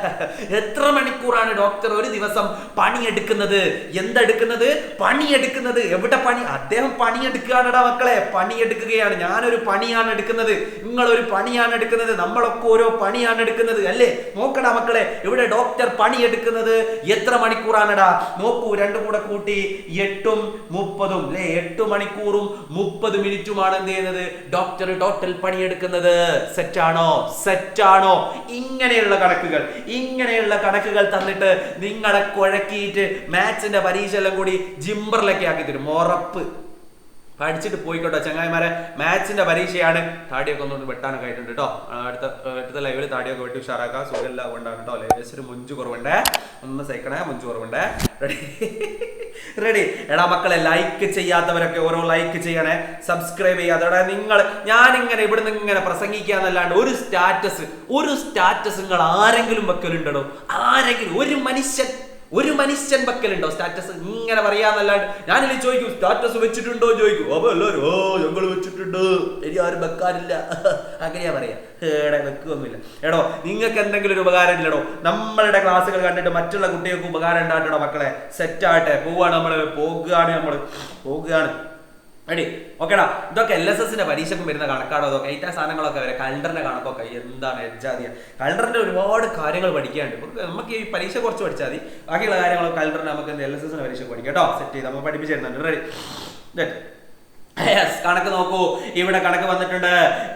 എത്ര മണിക്കൂറാണ് ഡോക്ടർ ഒരു ദിവസം പണിയെടുക്കുന്നത്? എന്തെടുക്കുന്നത്? പണിയെടുക്കുന്നത്. എവിടെ പണി? അദ്ദേഹം പണിയെടുക്കുകയാണെടാ മക്കളെ. പണിയെടുക്കുകയാണ്. ഞാനൊരു പണിയാണ് എടുക്കുന്നത്. നിങ്ങളൊരു പണിയാണ് എടുക്കുന്നത്. നമ്മളൊക്കെ ഓരോ പണിയാണ് എടുക്കുന്നത് അല്ലേ? നോക്കടാ മക്കളെ. ഇവിടെ ഡോക്ടർ പണിയെടുക്കുന്നത് എത്ര മണിക്കൂറാണടാ? നോക്കൂ രണ്ടും കൂടെ കൂട്ടി എട്ടും മുപ്പതും അല്ലെ? എട്ട് മണിക്കൂറും മുപ്പത് മിനിറ്റുമാണ് എന്ത് ചെയ്യുന്നത്? ഡോക്ടർ ടോട്ടൽ പണിയെടുക്കുന്നത്. സെറ്റാണോ സെറ്റാണോ ഇങ്ങനെയുള്ള കണക്കുകൾ ഇങ്ങനെയുള്ള കണക്കുകൾ തന്നിട്ട് നിങ്ങളെ കുഴക്കിയിട്ട് മാത്സിന്റെ പരീക്ഷ എല്ലാം കൂടി ജിംബറിലൊക്കെ ആക്കി തരും. ഉറപ്പ്. പഠിച്ചിട്ട് പോയിക്കോട്ടെ. ചങ്ങായിമാരെ മാത്സിന്റെ പരീക്ഷയാണ്. താടിയൊക്കെ ഒന്നുകൊണ്ട് വെട്ടാനൊക്കെ ആയിട്ടുണ്ട് കേട്ടോ അടുത്ത അടുത്ത ലൈവിൽ താടിയൊക്കെ വെട്ടി ഉഷാറാക്കാം. എല്ലാം കൊണ്ടാണ് കേട്ടോ ലേശം മുഞ്ചു കുറവുണ്ടേ. ഒന്ന് സഹിക്കണേ മുഞ്ചു കുറവുണ്ടേ. റെഡി റെഡി എടാ മക്കളെ ലൈക്ക് ചെയ്യാത്തവരൊക്കെ ഓരോ ലൈക്ക് ചെയ്യണേ. സബ്സ്ക്രൈബ് ചെയ്യാതെ. നിങ്ങൾ ഞാനിങ്ങനെ ഇവിടുന്ന് ഇങ്ങനെ പ്രസംഗിക്കാന്നല്ലാണ്ട് ഒരു സ്റ്റാറ്റസ് ഒരു സ്റ്റാറ്റസ് നിങ്ങൾ ആരെങ്കിലും വെക്കലുണ്ടോ? ആരെങ്കിലും ഒരു മനുഷ്യൻ ഒരു മനുഷ്യൻ പക്കലുണ്ടോ? സ്റ്റാറ്റസ് ഇങ്ങനെ പറയാന്നല്ലാണ്ട് ഞാനിത് ചോദിക്കും സ്റ്റാറ്റസ് വെച്ചിട്ടുണ്ടോ? ചോദിക്കും. അപ്പൊ എല്ലാവരും ഓ ഞങ്ങൾ വെച്ചിട്ടുണ്ട്. ഇനി ആരും വെക്കാറില്ല. അങ്ങനെയാ പറയാ. ഏടെ വെക്കുകയൊന്നുമില്ല എടോ നിങ്ങൾക്ക് എന്തെങ്കിലും ഒരു ഉപകാരം ഇല്ലടോ? നമ്മളുടെ ക്ലാസ്സുകൾ കണ്ടിട്ട് മറ്റുള്ള കുട്ടികൾക്ക് ഉപകാരം ഉണ്ടാകട്ടോ മക്കളെ. സെറ്റ് ആട്ടെ പോവാണ് നമ്മൾ പോകുകയാണ് നമ്മൾ പോകുകയാണ് റെഡി ഓക്കേടാ ഇതൊക്കെ എൽ എസ് എസിന്റെ പരീക്ഷക്കും വരുന്ന കണക്കാണോ? അതൊക്കെ ഈ സാധനങ്ങളൊക്കെ വരെ കലണ്ടറിന്റെ കണക്കൊക്കെ എന്താണ് എജാതിയ കലണ്ടറിന്റെ ഒരുപാട് കാര്യങ്ങൾ പഠിക്കാനുണ്ട്. ഇപ്പൊ നമുക്ക് ഈ പരീക്ഷ കുറച്ച് പഠിച്ചാൽ മതി. ബാക്കിയുള്ള കാര്യങ്ങളൊക്കെ കലണ്ടറിന് നമുക്ക് എൽ എസ് എസിന്റെ പരീക്ഷ പഠിക്കാം കേട്ടോ സെറ്റ് ചെയ്ത്. നമ്മൾ പഠിപ്പിച്ചിരുന്നുണ്ട് റെഡി കണക്ക് നോക്കൂ. ഇവിടെ കണക്ക് വന്നിട്ടുണ്ട്.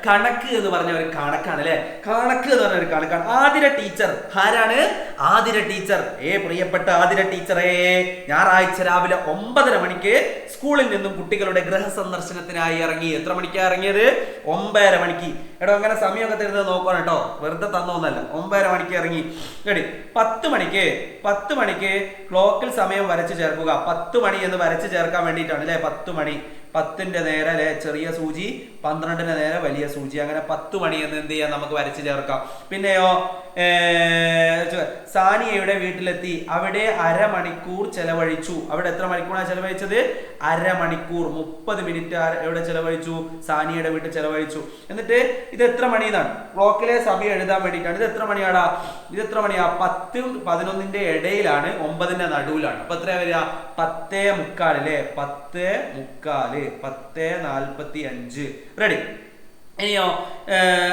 കണക്ക് എന്ന് പറഞ്ഞ ഒരു കണക്കാണ് അല്ലെ? കണക്ക് എന്ന് പറഞ്ഞ ഒരു കണക്കാണ്. ആതിര ടീച്ചർ. ആരാണ്? ആതിര ടീച്ചർ. ഏ പ്രിയപ്പെട്ട ആതിര ടീച്ചറേ ഞായറാഴ്ച രാവിലെ ഒമ്പതര മണിക്ക് സ്കൂളിൽ നിന്നും കുട്ടികളുടെ ഗൃഹ സന്ദർശനത്തിനായി ഇറങ്ങി. എത്ര മണിക്കാ ഇറങ്ങിയത്? ഒമ്പതര മണിക്ക്. എടോ അങ്ങനെ സമയമൊക്കെ തരുന്നത് നോക്കണം കേട്ടോ. വെറുതെ തന്നോന്നല്ല. ഒമ്പതര മണിക്ക് ഇറങ്ങി. റെഡി പത്ത് മണിക്ക് പത്ത് മണിക്ക് ക്ലോക്കിൽ സമയം വരച്ച് ചേർക്കുക. പത്ത് മണി എന്ന് വരച്ച് ചേർക്കാൻ വേണ്ടിയിട്ടാണ് അല്ലെ? പത്ത് മണി. പത്തിന്റെ നേരെ അല്ലെ? ചെറിയ സൂചി പന്ത്രണ്ടിന് നേരെ വലിയ സൂചി. അങ്ങനെ പത്ത് മണി എന്ന് എന്ത് ചെയ്യാം? നമുക്ക് വരച്ച് ചേർക്കാം. പിന്നെയോ സാനിയയുടെ വീട്ടിലെത്തി. അവിടെ അരമണിക്കൂർ ചെലവഴിച്ചു. അവിടെ എത്ര മണിക്കൂറാണ് ചെലവഴിച്ചത്? അരമണിക്കൂർ. മുപ്പത് മിനിറ്റ് എവിടെ ചെലവഴിച്ചു? സാനിയയുടെ വീട്ടിൽ ചെലവഴിച്ചു. എന്നിട്ട് ഇത് എത്ര മണിന്നാണ് ക്ലോക്കിലെ സമയം എഴുതാൻ വേണ്ടിയിട്ടാണ്. ഇത് എത്ര മണിയാടാ? ഇത് എത്ര മണിയാ? പത്തും പതിനൊന്നിന്റെ ഇടയിലാണ് ഒമ്പതിന്റെ നടുവിലാണ്. അപ്പൊ എത്രയാ വരിക? പത്തേ മുക്കാൽ അല്ലേ? പത്തേ മുക്കാൽ. പത്ത് നാൽപ്പത്തി അഞ്ച്. റെഡി ഇനിയോ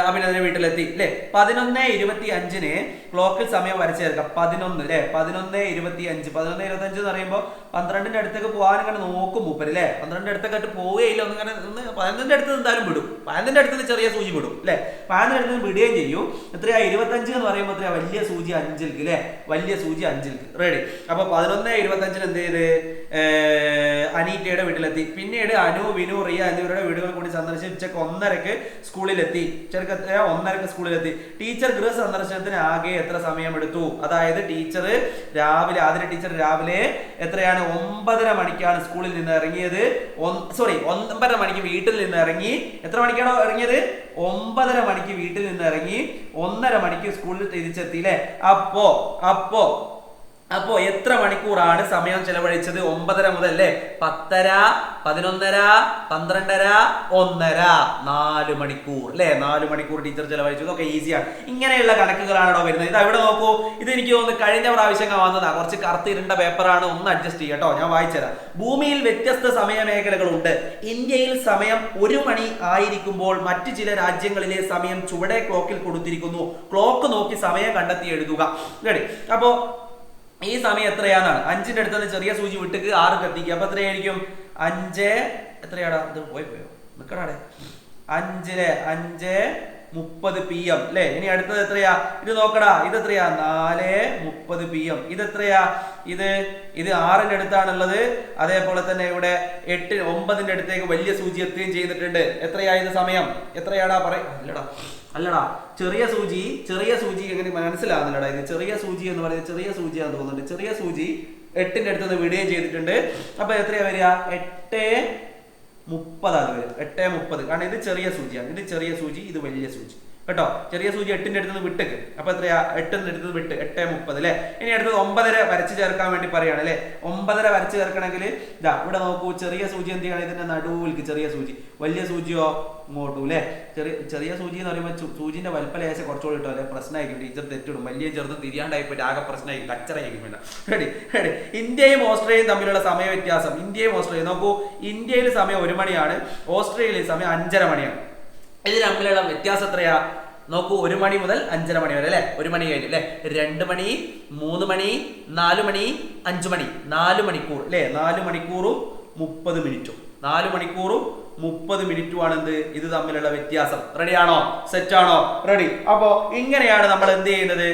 അഭിനന്ദന വീട്ടിലെത്തി അല്ലേ പതിനൊന്ന് ഇരുപത്തി അഞ്ചിന് ക്ലോക്കിൽ സമയം വരച്ചു ചേർക്കാം പതിനൊന്ന് അല്ലേ പതിനൊന്ന് ഇരുപത്തി അഞ്ച്. പതിനൊന്ന് ഇരുപത്തി അഞ്ച് എന്ന് പറയുമ്പോൾ പന്ത്രണ്ടിന്റെ അടുത്തേക്ക് പോകാൻ ഇങ്ങനെ നോക്കും മൂപ്പര് അല്ലേ പന്ത്രണ്ടിന്റെ അടുത്തേക്ക് ആയിട്ട് പോവുകയില്ല ഒന്നിങ്ങനെ ഒന്ന് പതിനൊന്നിന്റെ അടുത്ത് എന്തായാലും വിടും. പതിനൊന്നിന്റെ അടുത്ത് ചെറിയ സൂചി വിടും അല്ലേ പതിനൊന്നിന്റെ അടുത്ത് വിടുകയും ചെയ്യും. എത്രയാ? ഇരുപത്തഞ്ച് എന്ന് പറയുമ്പോൾ എത്രയാ? വലിയ സൂചി അഞ്ചിൽക്ക് അല്ലേ വലിയ സൂചി അഞ്ചിൽക്ക്. റെഡി അപ്പൊ പതിനൊന്ന് ഇരുപത്തഞ്ചിന് എന്ത് ചെയ്ത്? അനീറ്റയുടെ വീട്ടിലെത്തി. പിന്നീട് അനു വിനു റിയ എന്നിവരുടെ വീടുകൾ കൂടി സന്ദർശിച്ച് ഉച്ചയ്ക്ക് ഒന്നരക്ക് സ്കൂളിലെത്തി. ചെറുക്ക ഒന്നരക്ക് സ്കൂളിലെത്തി. ടീച്ചർ ഗൃഹ സന്ദർശനത്തിന് ആകെ എത്ര സമയമെടുത്തു? അതായത് ടീച്ചർ രാവിലെ ആതിര ടീച്ചർ രാവിലെ എത്രയാണ്? ഒമ്പതര മണിക്കാണ് സ്കൂളിൽ നിന്ന് ഇറങ്ങിയത്. സോറി ഒമ്പതര മണിക്ക് വീട്ടിൽ നിന്ന് ഇറങ്ങി. എത്ര മണിക്കാണോ ഇറങ്ങിയത്? ഒമ്പതര മണിക്ക് വീട്ടിൽ നിന്ന് ഇറങ്ങി ഒന്നര മണിക്ക് സ്കൂളിൽ തിരിച്ചെത്തി അല്ലേ അപ്പോ അപ്പോ അപ്പോ എത്ര മണിക്കൂറാണ് സമയം ചെലവഴിച്ചത്? ഒമ്പതര മുതൽ അല്ലേ പത്തര പതിനൊന്നര പന്ത്രണ്ടര ഒന്നര. നാല് മണിക്കൂർ അല്ലേ? നാല് മണിക്കൂർ ടീച്ചർ ചെലവഴിച്ചു. ഇതൊക്കെ ഈസിയാണ്. ഇങ്ങനെയുള്ള കണക്കുകളാണോ വരുന്നത്. ഇത് അവിടെ നോക്കൂ. ഇത് എനിക്ക് തോന്നുന്നു കഴിഞ്ഞ പ്രാവശ്യം വന്നതാ. കുറച്ച് കറുത്തിരുണ്ട പേപ്പറാണ് ഒന്ന് അഡ്ജസ്റ്റ് ചെയ്യുക കേട്ടോ ഞാൻ വായിച്ചുതരാം ഭൂമിയിൽ വ്യത്യസ്ത സമയ മേഖലകളുണ്ട് ഇന്ത്യയിൽ സമയം ഒരു മണി ആയിരിക്കുമ്പോൾ മറ്റു ചില രാജ്യങ്ങളിലെ സമയം ചുവടെ ക്ലോക്കിൽ കൊടുത്തിരിക്കുന്നു. ക്ലോക്ക് നോക്കി സമയം കണ്ടെത്തി എഴുതുക. റെഡി അപ്പോ ഈ സമയം എത്രയാന്നാണ് അഞ്ചിന്റെ അടുത്ത് ചെറിയ സൂചി വിട്ടിക്ക് ആറ് കത്തിക്കുക അപ്പൊ എത്രയായിരിക്കും അഞ്ച് എത്രയാടാ? ഇത് പോയി പോയോ. നിക്കടാടെ. അഞ്ചിലെ അഞ്ച് മുപ്പത് പി എം. അല്ലെ ഇനി അടുത്തത് എത്രയാ? ഇത് നോക്കടാ. ഇത് എത്രയാ? നാല് മുപ്പത് പി എം. ഇത് എത്രയാ? ഇത് ഇത് ആറിന്റെ അടുത്താണുള്ളത്. അതേപോലെ തന്നെ ഇവിടെ എട്ട് ഒമ്പതിന്റെ അടുത്തേക്ക് വലിയ സൂചി എത്തുകയും ചെയ്തിട്ടുണ്ട്. എത്രയാ ഇത് സമയം? എത്രയാടാ? പറയ. അല്ലടാ ചെറിയ സൂചി ചെറിയ സൂചി എങ്ങനെ മനസ്സിലാകുന്നില്ലടാ ഇത്. ചെറിയ സൂചി എന്ന് പറയുന്നത് ചെറിയ സൂചിയാന്ന് തോന്നുന്നുണ്ട്. ചെറിയ സൂചി എട്ടിന്റെ അടുത്ത് വിടുകയും ചെയ്തിട്ടുണ്ട്. അപ്പൊ എത്രയാ വരിക? എട്ട് മുപ്പതാണ് വരും എട്ട് മുപ്പത്. കാരണം ഇത് ചെറിയ സൂചിയാണ്. ഇത് ചെറിയ സൂചി ഇത് വലിയ സൂചി. കേട്ടോ? ചെറിയ സൂചി എട്ടിന്റെ അടുത്ത് വിട്ടേക്ക്. അപ്പൊ എത്രയാ? എട്ടിന്റെ അടുത്ത് വിട്ട്. എട്ട് മുപ്പത് അല്ലെ ഇനി അടുത്തത് ഒമ്പതര വരച്ച് ചേർക്കാൻ വേണ്ടി പറയാണ് അല്ലെ ഒമ്പതര വരച്ച് ചേർക്കണമെങ്കിൽ ഇതാ ഇവിടെ നോക്കൂ ചെറിയ സൂചി എന്ത് ചെയ്യണം? ഇതിന്റെ നടുവിൽക്ക് ചെറിയ സൂചി. വലിയ സൂചിയോ? ഇങ്ങോട്ടും അല്ലെ ചെറിയ ചെറിയ സൂചി എന്ന് പറയുമ്പോൾ സൂചിന്റെ വലിപ്പ ലേശം കുറച്ചുകൂടി കിട്ടും അല്ലെ? പ്രശ്നമായിരിക്കും. ടീച്ചർ തെറ്റിടും. വലിയ ചെറുത് തിരിയാണ്ടായി പോയിട്ട് ആകെ പ്രശ്നമായിരിക്കും. കച്ചറായിരിക്കും പിന്നെ റെഡി റെഡി ഇന്ത്യയും ഓസ്ട്രേലിയയും തമ്മിലുള്ള സമയ വ്യത്യാസം ഇന്ത്യയും ഓസ്ട്രേലിയ നോക്കൂ ഇന്ത്യയിൽ സമയം ഒരു മണിയാണ്. ഓസ്ട്രേലിയയിൽ സമയം അഞ്ചര മണിയാണ്. ഇത് തമ്മിലുള്ള വ്യത്യാസം എത്രയാ? നോക്കൂ ഒരു മണി മുതൽ അഞ്ചര മണി വരെ അല്ലെ? ഒരു മണി കഴിഞ്ഞു അല്ലെ? രണ്ട് മണി മൂന്ന് മണി നാല് മണി അഞ്ചു മണി. നാല് മണിക്കൂർ അല്ലെ? നാല് മണിക്കൂറും മുപ്പത് മിനിറ്റും. നാല് മണിക്കൂറും മുപ്പത് മിനിറ്റുമാണ് എന്ത്? ഇത് തമ്മിലുള്ള വ്യത്യാസം. റെഡിയാണോ ആണോ? റെഡി അപ്പോ ഇങ്ങനെയാണ് നമ്മൾ എന്ത് ചെയ്യുന്നത്?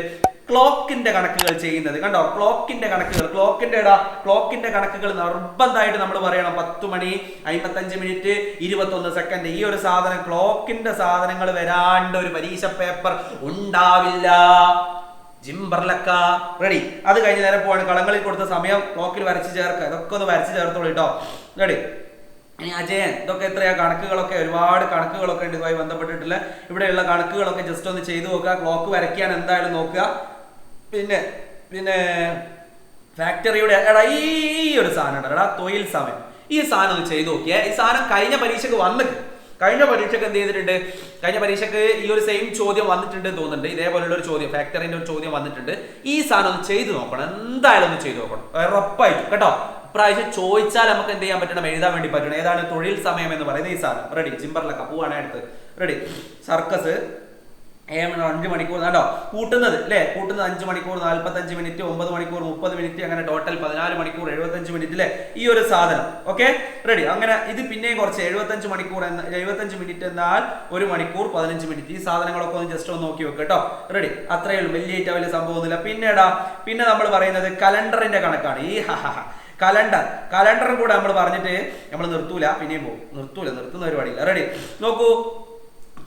ക്ലോക്കിന്റെ കണക്കുകൾ ചെയ്യുന്നത്. കണ്ടോ? ക്ലോക്കിന്റെ കണക്കുകൾ. ക്ലോക്കിന്റെ ഇടാ ക്ലോക്കിന്റെ കണക്കുകൾ നിർബന്ധമായിട്ട് നമ്മൾ പറയണം. പത്ത് മണി അമ്പത്തഞ്ച് മിനിറ്റ് ഇരുപത്തൊന്ന് സെക്കൻഡ്. ഈ ഒരു സാധനം ക്ലോക്കിന്റെ സാധനങ്ങൾ വരാണ്ട് ഒരു പരീക്ഷ പേപ്പർ ഉണ്ടാവില്ല. ജിംബർലക്ക. റെഡി അത് കഴിഞ്ഞ് നേരെ പോവാണ്. കളങ്ങളിൽ കൊടുത്ത സമയം ക്ലോക്കിൽ വരച്ച് ചേർക്കുക. ഇതൊക്കെ ഒന്ന് വരച്ച് ചേർത്തോളൂ കേട്ടോ. റെഡി ഇനി അജയൻ ഇതൊക്കെ എത്രയാ? കണക്കുകളൊക്കെ ഒരുപാട് കണക്കുകളൊക്കെ ഉണ്ട് ഇതുമായി ബന്ധപ്പെട്ടിട്ടുള്ള. ഇവിടെയുള്ള കണക്കുകളൊക്കെ ജസ്റ്റ് ഒന്ന് ചെയ്തു നോക്കുക. ക്ലോക്ക് വരയ്ക്കാൻ എന്തായാലും നോക്കുക. പിന്നെ പിന്നെ ഫാക്ടറിയുടെ എടാ ഈ ഒരു സാധനം ഉണ്ട് എടാ തൊഴിൽ സമയം. ഈ സാധനം ഒന്ന് ചെയ്തു നോക്കിയേ. ഈ സാധനം കഴിഞ്ഞ പരീക്ഷക്ക് വന്നിട്ട് കഴിഞ്ഞ പരീക്ഷയ്ക്ക് എന്ത് ചെയ്തിട്ടുണ്ട്? കഴിഞ്ഞ പരീക്ഷയ്ക്ക് ഈ ഒരു സെയിം ചോദ്യം വന്നിട്ടുണ്ട് തോന്നുന്നുണ്ട്. ഇതേപോലുള്ള ഒരു ചോദ്യം ഫാക്ടറിന്റെ ഒരു ചോദ്യം വന്നിട്ടുണ്ട്. ഈ സാധനം ഒന്ന് ചെയ്ത് നോക്കണം. എന്തായാലും ഒന്ന് ചെയ്തു നോക്കണം. ഉറപ്പായിട്ടും കേട്ടോ? ഇപ്രാവശ്യം ചോദിച്ചാൽ നമുക്ക് എന്ത് ചെയ്യാൻ പറ്റണം? എഴുതാൻ വേണ്ടി പറ്റണം. ഏതാണ് തൊഴിൽ സമയം എന്ന് പറയുന്നത് ഈ സാധനം. റെഡി ചിമ്പറിലൊക്കെ പോവാണ് അടുത്ത്. റെഡി സർക്കസ് ഏഴ് അഞ്ച് മണിക്കൂർ കേട്ടോ കൂട്ടുന്നത് അല്ലേ? കൂട്ടുന്നത് അഞ്ച് മണിക്കൂർ നാൽപ്പത്തഞ്ച് മിനിറ്റ് ഒമ്പത് മണിക്കൂർ മുപ്പത് മിനിറ്റ് അങ്ങനെ ടോട്ടൽ പതിനാല് മണിക്കൂർ എഴുപത്തഞ്ച് മിനിറ്റ് അല്ലേ? ഈ ഒരു സാധനം ഓക്കെ റെഡി അങ്ങനെ ഇത് പിന്നെയും കുറച്ച് എഴുപത്തഞ്ച് മണിക്കൂർ എന്ന എഴുപത്തഞ്ച് മിനിറ്റ് എന്നാൽ ഒരു മണിക്കൂർ പതിനഞ്ച് മിനിറ്റ്. ഈ സാധനങ്ങളൊക്കെ ഒന്ന് ജസ്റ്റ് ഒന്ന് നോക്കി വെക്കുക കേട്ടോ. റെഡി അത്രയേ ഉള്ളൂ. വലിയ ഏറ്റവും വലിയ സംഭവമൊന്നുമില്ല പിന്നെടാ പിന്നെ നമ്മൾ പറയുന്നത് കലണ്ടറിന്റെ കണക്കാണ്. ഈ കലണ്ടർ കലണ്ടറും കൂടെ നമ്മൾ പറഞ്ഞിട്ട് നമ്മൾ നിർത്തൂല പിന്നെയും പോകും. നിർത്തൂല നിർത്തുന്ന പരിപാടിയില്ല. റെഡി നോക്കൂ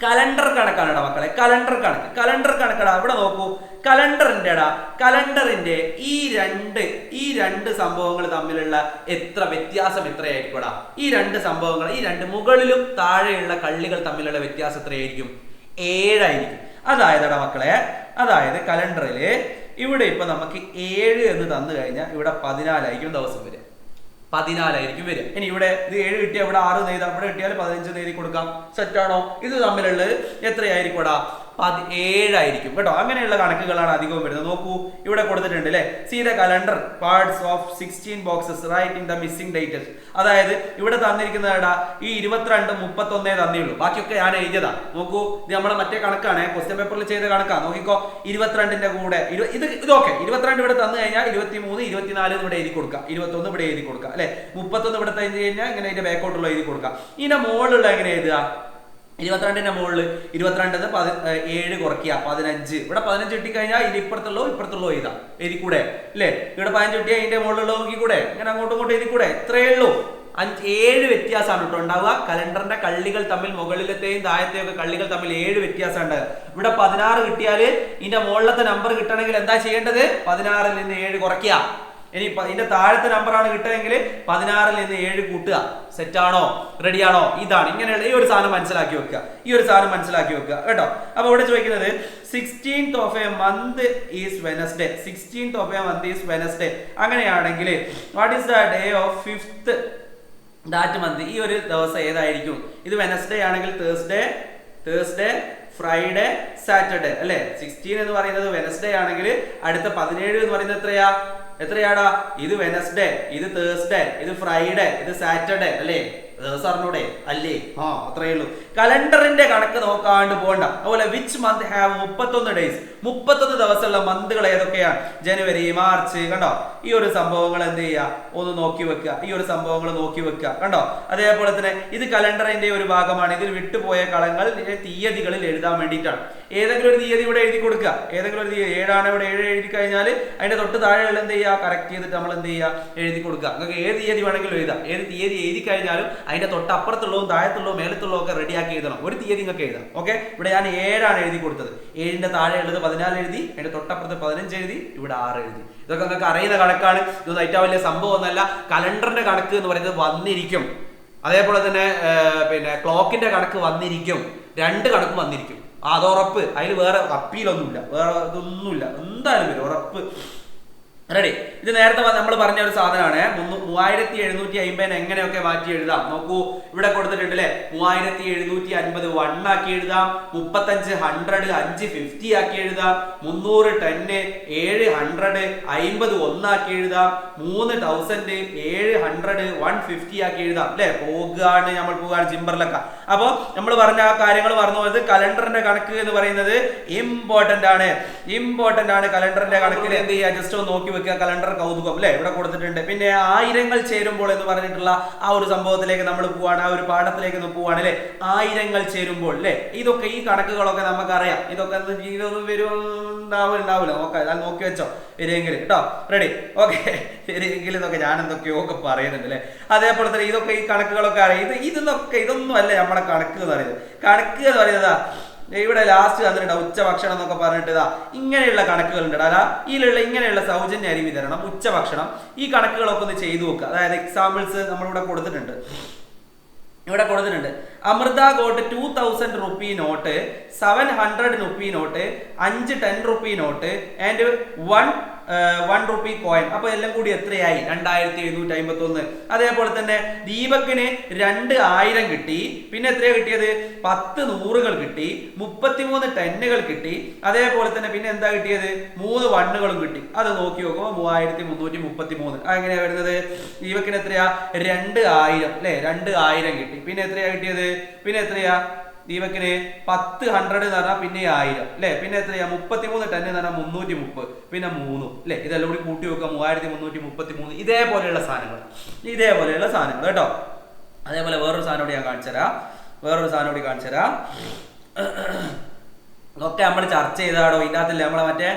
കലണ്ടർ കണക്കാണ് മക്കളെ കലണ്ടർ കണക്ക്. കലണ്ടർ കണക്കടാ ഇവിടെ നോക്കൂ. കലണ്ടറിന്റെ ഇടാ കലണ്ടറിന്റെ ഈ രണ്ട് ഈ രണ്ട് സംഭവങ്ങൾ തമ്മിലുള്ള എത്ര വ്യത്യാസം എത്രയായിരിക്കുംടാ ഈ രണ്ട് സംഭവങ്ങൾ ഈ രണ്ട് മുകളിലും താഴെയുള്ള കള്ളികൾ തമ്മിലുള്ള വ്യത്യാസം എത്രയായിരിക്കും? ഏഴായിരിക്കും. അതായതടാ മക്കളെ അതായത് കലണ്ടറിൽ ഇവിടെ ഇപ്പൊ നമുക്ക് ഏഴ് എന്ന് തന്നു കഴിഞ്ഞാൽ ഇവിടെ പതിനാലായിരിക്കും ദിവസം വരിക. പതിനാലായിരിക്കും വരിക. ഇനി ഇവിടെ ഇത് ഏഴ് കിട്ടിയാൽ ഇവിടെ ആറ് നെയ്താ ഇവിടെ കിട്ടിയാൽ പതിനഞ്ച് നെയ്തി കൊടുക്കാം. സെറ്റാണോ ഇത് തമ്മിലുള്ളത് എത്രയായിരിക്കും ഇവിടെ പതി ഏഴായിരിക്കും കേട്ടോ? അങ്ങനെയുള്ള കണക്കുകളാണ് അധികവും വരുന്നത്. നോക്കൂ ഇവിടെ കൊടുത്തിട്ടുണ്ട് അല്ലേ see the calendar parts of sixteen boxes write in the missing dates അതായത് ഇവിടെ തന്നിരിക്കുന്ന എടാ ഈ ഇരുപത്തിരണ്ട് മുപ്പത്തൊന്നേ തന്നെയുള്ളൂ. ബാക്കിയൊക്കെ ഞാൻ എഴുതിയതാ. നോക്കൂ ഇത് നമ്മുടെ മറ്റേ കണക്കാണ്. ക്വസ്റ്റ്യൻ പേപ്പറിൽ ചെയ്ത കണക്കാ. നോക്കിക്കോ ഇരുപത്തിരണ്ടിന്റെ കൂടെ ഇത് ഇതൊക്കെ ഇരുപത്തിരണ്ട് ഇവിടെ തന്നു കഴിഞ്ഞാൽ ഇരുപത്തി മൂന്ന് ഇരുപത്തിനാല് ഇവിടെ എഴുതി കൊടുക്കുക ഇരുപത്തൊന്ന് ഇവിടെ എഴുതി കൊടുക്കുക അല്ലെ മുപ്പത്തൊന്ന് ഇവിടെ തന്നു കഴിഞ്ഞാൽ ഇങ്ങനെ ഇതിന്റെ ബാക്കോട്ടുള്ള എഴുതി കൊടുക്കുക ഇതിന്റെ മുകളിലുള്ള എങ്ങനെ എഴുതുക? ഇരുപത്തിരണ്ടിന്റെ മുകളിൽ ഇരുപത്തിരണ്ടിന് ഏഴ് കുറയ്ക്കുക. പതിനഞ്ച്. ഇവിടെ പതിനഞ്ച് കിട്ടിക്കഴിഞ്ഞാൽ ഇനി ഇപ്പുറത്തുള്ളോ ഇപ്പുറത്തുള്ളോ ഇതാ എഴുതി. കൂടെ അല്ലേ ഇവിടെ പതിനഞ്ച് കിട്ടിയാൽ ഇതിന്റെ മുകളിലുള്ള നോക്കി കൂടെ ഇങ്ങനെ അങ്ങോട്ടും ഇങ്ങോട്ടും എഴുതി കൂടെ ഇത്രയേ ഉള്ളൂ. അഞ്ച് ഏഴ് വ്യത്യാസമാണ് കേട്ടോ ഉണ്ടാവുക. കലണ്ടറിന്റെ കള്ളികൾ തമ്മിൽ മുകളിലത്തെയും താഴത്തെയും ഒക്കെ കള്ളികൾ തമ്മിൽ ഏഴ് വ്യത്യാസമുണ്ട്. ഇവിടെ പതിനാറ് കിട്ടിയാൽ ഇതിന്റെ മുകളിലത്തെ നമ്പർ കിട്ടണമെങ്കിൽ എന്താ ചെയ്യേണ്ടത്? പതിനാറിൽ നിന്ന് ഏഴ് കുറയ്ക്കുക. ഇനി ഇതിന്റെ താഴത്തെ നമ്പറാണ് കിട്ടുകയെങ്കിൽ പതിനാറിൽ നിന്ന് ഏഴ് കൂട്ടുക. സെറ്റ് സെറ്റാണോ റെഡിയാണോ ഇതാണ്. ഇങ്ങനെയുള്ള ഈ ഒരു സാധനം മനസ്സിലാക്കി വെക്കുക. ഈ ഒരു സാധനം മനസ്സിലാക്കി വെക്കുക. കേട്ടോ? അപ്പൊ ഇവിടെ ചോദിക്കുന്നത് sixteenth of a month is Wednesday sixteenth of a month is Wednesday അങ്ങനെയാണെങ്കിൽ what is the day of fifth that month ഈ ഒരു ദിവസം ഏതായിരിക്കും? ഇത് വെനസ്ഡേ ആണെങ്കിൽ തേഴ്സ്ഡേ തേഴ്സ്ഡേ ഫ്രൈഡേ സാറ്റർഡേ അല്ലെ? സിക്സ്റ്റീൻ എന്ന് പറയുന്നത് വെനസ്ഡേ ആണെങ്കിൽ അടുത്ത പതിനേഴ് എന്ന് പറയുന്നത് എത്രയാ? എത്രയാടാ? ഇത് വെനസ്ഡേ ഇത് തേഴ്സ്ഡേ ഇത് ഫ്രൈഡേ ഇത് സാറ്റർഡേ അല്ലേ? അറിഞ്ഞൂടെ അല്ലേ? ആ അത്രയേ ഉള്ളൂ. കലണ്ടറിന്റെ കണക്ക് നോക്കാണ്ട് പോകണ്ട. അതുപോലെ വിച്ച് മന്ത് ഹാവ് മുപ്പത്തൊന്ന് ഡേയ്സ് മുപ്പത്തൊന്ന് ദിവസമുള്ള മന്തുകൾ ഏതൊക്കെയാണ്? ജനുവരി മാർച്ച് കണ്ടോ? ഈ ഒരു സംഭവങ്ങൾ എന്ത് ചെയ്യുക? ഒന്ന് നോക്കി വെക്കുക. ഈ ഒരു സംഭവങ്ങൾ നോക്കി വെക്കുക. കണ്ടോ? അതേപോലെ തന്നെ ഇത് കലണ്ടറിന്റെ ഒരു ഭാഗമാണ്. ഇതിൽ വിട്ടുപോയ കളങ്ങൾ തീയതികളിൽ എഴുതാൻ വേണ്ടിയിട്ടാണ്. ഏതെങ്കിലും ഒരു തീയതി ഇവിടെ എഴുതി കൊടുക്കുക. ഏതെങ്കിലും ഒരു തീയതി ഏഴാണ് ഇവിടെ ഏഴ് എഴുതി കഴിഞ്ഞാൽ അതിന്റെ തൊട്ട് താഴെയുള്ള എന്ത് ചെയ്യുക? കറക്റ്റ് ചെയ്തിട്ട് നമ്മൾ എന്ത് ചെയ്യുക? എഴുതി കൊടുക്കുക. നിങ്ങൾക്ക് ഏത് തീയതി വേണമെങ്കിലും എഴുതാം. ഏത് തീയതി എഴുതി കഴിഞ്ഞാലും അതിന്റെ തൊട്ടപ്പുറത്തുള്ളതും താഴത്തുള്ളതും മേലത്തുള്ളതും ഒക്കെ റെഡിയാക്കി എഴുതണം. ഒരു തീയതി നിങ്ങൾക്ക് എഴുതാം. ഓക്കെ ഇവിടെ ഞാൻ ഏഴാണ് എഴുതി കൊടുത്തത്. ഏഴിന്റെ താഴെ ഉള്ളത് പതിനാല് എഴുതി അതിന്റെ തൊട്ടപ്പുറത്ത് പതിനഞ്ച് എഴുതി ഇവിടെ ആറ് എഴുതി. ഇതൊക്കെ നിങ്ങൾക്ക് അറിയുന്ന കണക്കാണ്. ഇതൊന്നും ഏറ്റവും വലിയ സംഭവം ഒന്നല്ല കലണ്ടറിന്റെ കണക്ക് എന്ന് പറയുന്നത് വന്നിരിക്കും. അതേപോലെ തന്നെ പിന്നെ ക്ലോക്കിന്റെ കണക്ക് വന്നിരിക്കും. രണ്ട് കണക്കും വന്നിരിക്കും. അത് അതിൽ വേറെ അപ്പീലൊന്നുമില്ല വേറെ ഇതൊന്നുമില്ല. എന്തായാലും വരും. ഉറപ്പ്. റെഡി ഇത് നേരത്തെ നമ്മൾ പറഞ്ഞ ഒരു സാധനമാണ് മൂവായിരത്തി എഴുന്നൂറ്റി അമ്പതിന് എങ്ങനെയൊക്കെ മാറ്റി എഴുതാം? നോക്കൂ ഇവിടെ കൊടുത്തിട്ടുണ്ട് അല്ലേ മൂവായിരത്തി എഴുന്നൂറ്റി അൻപത് വൺ ആക്കി എഴുതാം. മുപ്പത്തഞ്ച് ഹൺഡ്രഡ് അഞ്ച് ഫിഫ്റ്റി ആക്കി എഴുതാം. മുന്നൂറ് ടെന്ന് ഏഴ് ഹൺഡ്രഡ് അമ്പത് ഒന്നാക്കി എഴുതാം. മൂന്ന് തൗസൻഡ് ഏഴ് ഹൺഡ്രഡ് വൺ ഫിഫ്റ്റി ആക്കി എഴുതാം. അല്ലേ? പോകുകയാണ് നമ്മൾ പോകുകയാണ് ജിംബറിലൊക്കെ അപ്പോൾ നമ്മൾ പറഞ്ഞ ആ കാര്യങ്ങൾ പറഞ്ഞു പോയത് കലണ്ടറിന്റെ കണക്ക് എന്ന് പറയുന്നത് ഇമ്പോർട്ടന്റ് ആണ്. ഇമ്പോർട്ടന്റ് ആണ് കലണ്ടറിന്റെ കണക്കിൽ എന്ത് ചെയ്യുക ജസ്റ്റ് ഒന്ന് നോക്കി വെക്കുക കലണ്ടർ കൗതുകം അല്ലേ? ഇവിടെ കൊടുത്തിട്ടുണ്ട്. പിന്നെ ആയിരങ്ങൾ ചേരുമ്പോൾ എന്ന് പറഞ്ഞിട്ടുള്ള ആ ഒരു സംഭവത്തിലേക്ക് നമ്മൾ പോവാണ് ആ ഒരു പാഠത്തിലേക്ക് പോവാണ് അല്ലേ? ആയിരങ്ങൾ ചേരുമ്പോൾ അല്ലേ? ഇതൊക്കെ ഈ കണക്കുകളൊക്കെ നമുക്കറിയാം. ഇതൊക്കെ ജീവിതം വരും ഉണ്ടാവില്ല ഉണ്ടാവില്ല. നോക്കാം നോക്കി വെച്ചോ. വരിയെങ്കിൽ കേട്ടോ? റെഡി ഓക്കെ വരിയെങ്കിൽ ഇതൊക്കെ ഞാൻ എന്തൊക്കെയോ ഒക്കെ പറയുന്നുണ്ട് അല്ലേ? അതേപോലെ തന്നെ ഇതൊക്കെ ഈ കണക്കുകളൊക്കെ അറിയാം. ഇത് ഇതൊക്കെ ഇതൊന്നും അല്ല നമ്മുടെ കണക്ക് എന്ന് പറയുന്നത്. കണക്ക് എന്ന് പറയുന്നതാ ഇവിടെ ലാസ്റ്റ് വന്നിട്ട് ഉച്ചഭക്ഷണം എന്നൊക്കെ പറഞ്ഞിട്ട് ഇതാ ഇങ്ങനെയുള്ള കണക്കുകൾ ഉണ്ട് അല്ല ഇതിലുള്ള ഇങ്ങനെയുള്ള സൗജന്യ അരി വിതരണം ഉച്ചഭക്ഷണം. ഈ കണക്കുകളൊക്കെ ഒന്ന് ചെയ്തു നോക്കുക അതായത് എക്സാമ്പിൾസ് നമ്മളിവിടെ കൊടുത്തിട്ടുണ്ട്. ഇവിടെ കൊടുത്തിട്ടുണ്ട്. Amritha got two thousand rupee note seven hundred rupee note അഞ്ച് ten rupee note and one one rupee coin അപ്പൊ എല്ലാം കൂടി എത്രയായി? രണ്ടായിരത്തി എഴുന്നൂറ്റി അമ്പത്തി ഒന്ന് അതേപോലെ തന്നെ ദീപക്കിന് രണ്ട് ആയിരം കിട്ടി. പിന്നെ എത്രയാ കിട്ടിയത്? പത്ത് നൂറുകൾ കിട്ടി. മുപ്പത്തിമൂന്ന് ടെന്നുകൾ കിട്ടി. അതേപോലെ തന്നെ പിന്നെ എന്താ കിട്ടിയത്? മൂന്ന് വണ്ണുകളും കിട്ടി. അത് നോക്കി നോക്കുമ്പോൾ മൂവായിരത്തി മുന്നൂറ്റി മുപ്പത്തി മൂന്ന് എങ്ങനെയാ വരുന്നത്? ദീപക്കിന് എത്രയാ? രണ്ട് ആയിരം. അല്ലെ? രണ്ട് ആയിരം കിട്ടി. പിന്നെ എത്രയാ കിട്ടിയത്? പിന്നെ എത്രയാ? ദീപക്കിന് പത്ത് ഹൺഡ്രഡ് എന്ന് പറഞ്ഞാൽ പിന്നെ ആയിരം. അല്ലെ പിന്നെ എത്രയാ? മുപ്പത്തിമൂന്ന് ടെൻ എന്ന് മുന്നൂറ്റി മുപ്പത് പിന്നെ മൂന്നും. അല്ലെ ഇതെല്ലാം കൂടി കൂട്ടി വെക്കുക മൂവായിരത്തി മുന്നൂറ്റി മുപ്പത്തി മൂന്ന് ഇതേപോലെയുള്ള സാധനങ്ങൾ. ഇതേപോലെയുള്ള സാധനങ്ങൾ കേട്ടോ. അതേപോലെ വേറൊരു സാധനം കൂടി ഞാൻ കാണിച്ചു തരാം. വേറൊരു സാധനം കൂടി കാണിച്ചു ഇതൊക്കെ നമ്മൾ ചർച്ച ചെയ്താടോ ഇതിനകത്തില്ല നമ്മളെ മറ്റേ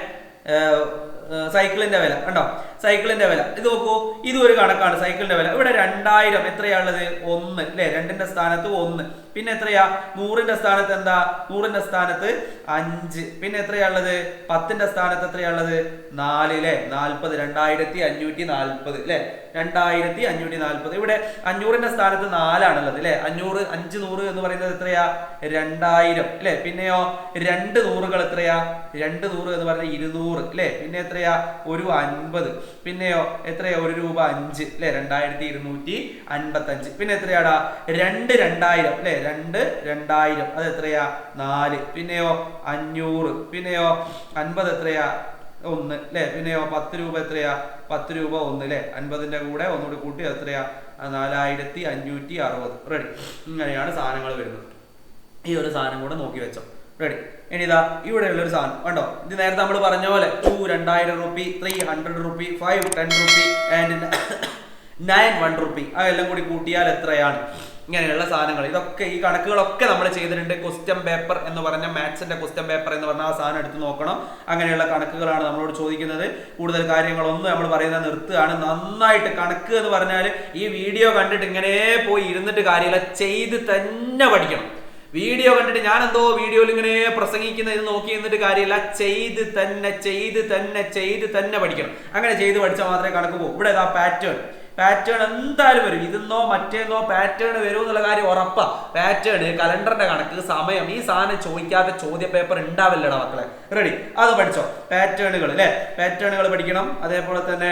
സൈക്കിളിന്റെ വില. കണ്ടോ? സൈക്കിളിന്റെ വില. ഇത് നോക്കൂ ഇതും ഒരു കണക്കാണ് സൈക്കിളിന്റെ വില. ഇവിടെ രണ്ടായിരം എത്രയാണുള്ളത്? ഒന്ന് അല്ലെ? രണ്ടിന്റെ സ്ഥാനത്ത് ഒന്ന്. പിന്നെ എത്രയാ? നൂറിന്റെ സ്ഥാനത്ത് എന്താ? നൂറിന്റെ സ്ഥാനത്ത് അഞ്ച്. പിന്നെ എത്രയാണുള്ളത്? പത്തിന്റെ സ്ഥാനത്ത് എത്രയാണുള്ളത്? നാല് അല്ലെ? നാൽപ്പത്. രണ്ടായിരത്തി അഞ്ഞൂറ്റി നാൽപ്പത് അല്ലെ? രണ്ടായിരത്തി അഞ്ഞൂറ്റി നാൽപ്പത്. ഇവിടെ അഞ്ഞൂറിന്റെ സ്ഥാനത്ത് നാലാണുള്ളത് അല്ലെ? അഞ്ഞൂറ് അഞ്ച് നൂറ് എന്ന് പറയുന്നത് എത്രയാ? രണ്ടായിരം അല്ലെ? പിന്നെയോ രണ്ട് നൂറുകൾ എത്രയാ? രണ്ട് നൂറ് എന്ന് പറഞ്ഞാൽ ഇരുന്നൂറ് അല്ലെ? പിന്നെ എത്രയാ? ഒരു അൻപത്. പിന്നെയോ എത്രയോ? ഒരു രൂപ അഞ്ച് അല്ലെ രണ്ടായിരത്തി ഇരുന്നൂറ്റി അൻപത്തി അഞ്ച് പിന്നെ എത്രയാടാ? രണ്ട് രണ്ടായിരം അല്ലെ രണ്ട് രണ്ടായിരം. അത് എത്രയാ? നാല്. പിന്നെയോ അഞ്ഞൂറ്. പിന്നെയോ അൻപത് എത്രയാ? ഒന്ന് അല്ലെ പിന്നെയോ പത്ത് രൂപ എത്രയാ? പത്ത് രൂപ ഒന്ന് അല്ലെ അൻപതിന്റെ കൂടെ ഒന്നുകൂടി കൂട്ടി എത്രയാ? നാലായിരത്തി അഞ്ഞൂറ്റി അറുപത് റെഡി ഇങ്ങനെയാണ് സാധനങ്ങൾ വരുന്നത്. ഈ ഒരു സാധനം കൂടെ നോക്കി വെച്ചോ. റെഡി ഇനി ഇവിടെ ഉള്ളൊരു സാധനം. കണ്ടോ? ഇത് നേരത്തെ നമ്മൾ പറഞ്ഞ പോലെ ടു രണ്ടായിരം rupee three hundred rupee five ten rupee and nine one rupee അതെല്ലാം കൂടി കൂട്ടിയാൽ എത്രയാണ്? ഇങ്ങനെയുള്ള സാധനങ്ങൾ. ഇതൊക്കെ ഈ കണക്കുകളൊക്കെ നമ്മൾ ചെയ്തിട്ടുണ്ട്. ക്വസ്റ്റ്യൻ പേപ്പർ എന്ന് പറഞ്ഞ മാത്സിന്റെ ക്വസ്റ്റ്യൻ പേപ്പർ എന്ന് പറഞ്ഞ ആ സാധനം എടുത്ത് നോക്കണം. അങ്ങനെയുള്ള കണക്കുകളാണ് നമ്മളോട് ചോദിക്കുന്നത്. കൂടുതൽ കാര്യങ്ങളൊന്നും നമ്മൾ പറയുന്നത് നിർത്തുകയാണ്. നന്നായിട്ട് കണക്ക് എന്ന് പറഞ്ഞാൽ ഈ വീഡിയോ കണ്ടിട്ട് ഇങ്ങനെ പോയി ഇരുന്നിട്ട് കാര്യമില്ല. ചെയ്ത് തന്നെ പഠിക്കണം. വീഡിയോ കണ്ടിട്ട് ഞാൻ എന്തോ വീഡിയോയിൽ ഇങ്ങനെ പ്രസംഗിക്കുന്ന ഇത് നോക്കി നിന്നിട്ട് കാര്യമില്ല. ചെയ്ത് തന്നെ ചെയ്ത് തന്നെ ചെയ്ത് തന്നെ പഠിക്കണം. അങ്ങനെ ചെയ്ത് പഠിച്ചാൽ മാത്രമേ കണക്ക് പോകും. ഇവിടെ ഇതാ പാറ്റേൺ പാറ്റേൺ എന്തായാലും വരും. ഇതെന്നോ മറ്റേന്നോ പാറ്റേൺ വരും എന്നുള്ള കാര്യം ഉറപ്പാ. പാറ്റേൺ കലണ്ടറിന്റെ കണക്ക് സമയം ഈ സാധനം ചോദിക്കാത്ത ചോദ്യ പേപ്പർ ഉണ്ടാവില്ലടാ മക്കളെ. റെഡി അത് പഠിച്ചോ. പാറ്റേണുകൾ അല്ലെ? പാറ്റേണുകൾ പഠിക്കണം. അതേപോലെ തന്നെ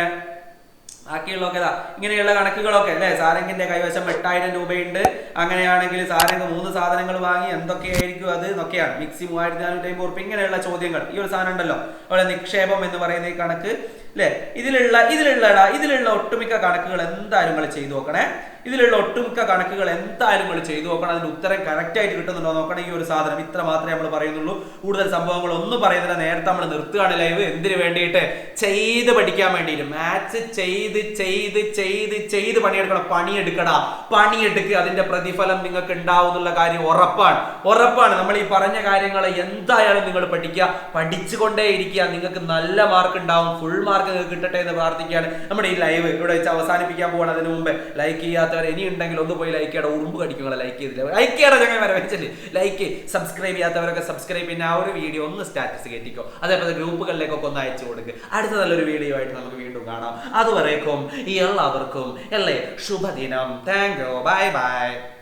ബാക്കിയുള്ളതൊക്കെ ഇതാ. ഇങ്ങനെയുള്ള കണക്കുകളൊക്കെ അല്ലേ? സാരംഗിന്റെ കൈവശം എട്ടായിരം രൂപയുണ്ട്. അങ്ങനെയാണെങ്കിൽ സാരംഗ് മൂന്ന് സാധനങ്ങൾ വാങ്ങി എന്തൊക്കെയായിരിക്കും അത് എന്നൊക്കെയാണ്. മിക്സി മൂവായിരത്തി നാനൂറ്റി അമ്പത് ഉറുപ്പ് ഇങ്ങനെയുള്ള ചോദ്യങ്ങൾ. ഈ ഒരു സാധനം ഉണ്ടല്ലോ. അവിടെ നിക്ഷേപം എന്ന് പറയുന്ന ഈ കണക്ക്. അല്ലേ ഇതിലുള്ള ഇതിലുള്ള ഇതിലുള്ള ഒട്ടുമിക്ക കണക്കുകൾ എന്തായാലും നിങ്ങൾ ചെയ്തു നോക്കണേ. ഇതിലുള്ള ഒട്ടുമിക്ക കണക്കുകൾ എന്തായാലും നിങ്ങൾ ചെയ്തു നോക്കണം. അതിന്റെ ഉത്തരം കറക്റ്റ് ആയിട്ട് കിട്ടുന്നുണ്ടോ നോക്കണം. ഈ ഒരു സാധനം ഇത്ര മാത്രമേ നമ്മൾ പറയുന്നുള്ളൂ. കൂടുതൽ സംഭവങ്ങൾ ഒന്നും പറയുന്നില്ല. നേരത്തെ നമ്മൾ നിർത്തുകയാണ് ലൈവ് എന്തിനു വേണ്ടിയിട്ട്? ചെയ്ത് പഠിക്കാൻ വേണ്ടിയിട്ട്. മാത്സ് ചെയ്ത് ചെയ്ത് ചെയ്ത് ചെയ്ത് പണിയെടുക്കണം. പണിയെടുക്കടാ. പണിയെടുക്കുക അതിന്റെ പ്രതിഫലം നിങ്ങൾക്ക് ഉണ്ടാവും എന്നുള്ള കാര്യം ഉറപ്പാണ്. ഉറപ്പാണ്. നമ്മൾ ഈ പറഞ്ഞ കാര്യങ്ങൾ എന്തായാലും നിങ്ങൾ പഠിക്കുക. പഠിച്ചുകൊണ്ടേ ഇരിക്കുക നിങ്ങൾക്ക് നല്ല മാർക്ക് ഉണ്ടാവും. ഫുൾ മാർക്ക് നിങ്ങൾക്ക് കിട്ടട്ടെ എന്ന് പ്രാർത്ഥിക്കുകയാണ്. നമ്മുടെ ഈ ലൈവ് ഇവിടെ വെച്ച് അവസാനിപ്പിക്കാൻ പോകണം അതിനു മുമ്പ് ലൈക്ക് ചെയ്യാത്തവർ ഇനി ഉണ്ടെങ്കിൽ ഒന്ന് പോയി ലൈക്ക് ചെയ്യണം ഉറുമ്പ് കടിക്കുന്നത് ലൈക്ക് ചെയ്തില്ല. ലൈക്ക് ചെയ്യണം ഞങ്ങൾ വരെ ലൈക്ക് സബ്സ്ക്രൈബ് ചെയ്യാത്തവരൊക്കെ സബ്സ്ക്രൈബ് പിന്നെ ആ ഒരു വീഡിയോ ഒന്ന് സ്റ്റാറ്റസ് കയറ്റിക്കോ അതേപോലെ ഗ്രൂപ്പുകളിലേക്കൊക്കെ ഒന്ന് അയച്ചു കൊടുക്കുക അടുത്ത നല്ലൊരു വീഡിയോ ആയിട്ട് നമുക്ക് വീണ്ടും കാണാം. അതുവരേക്കും എല്ലാവർക്കും അല്ലേ ശുഭദിനം. Thank you bye bye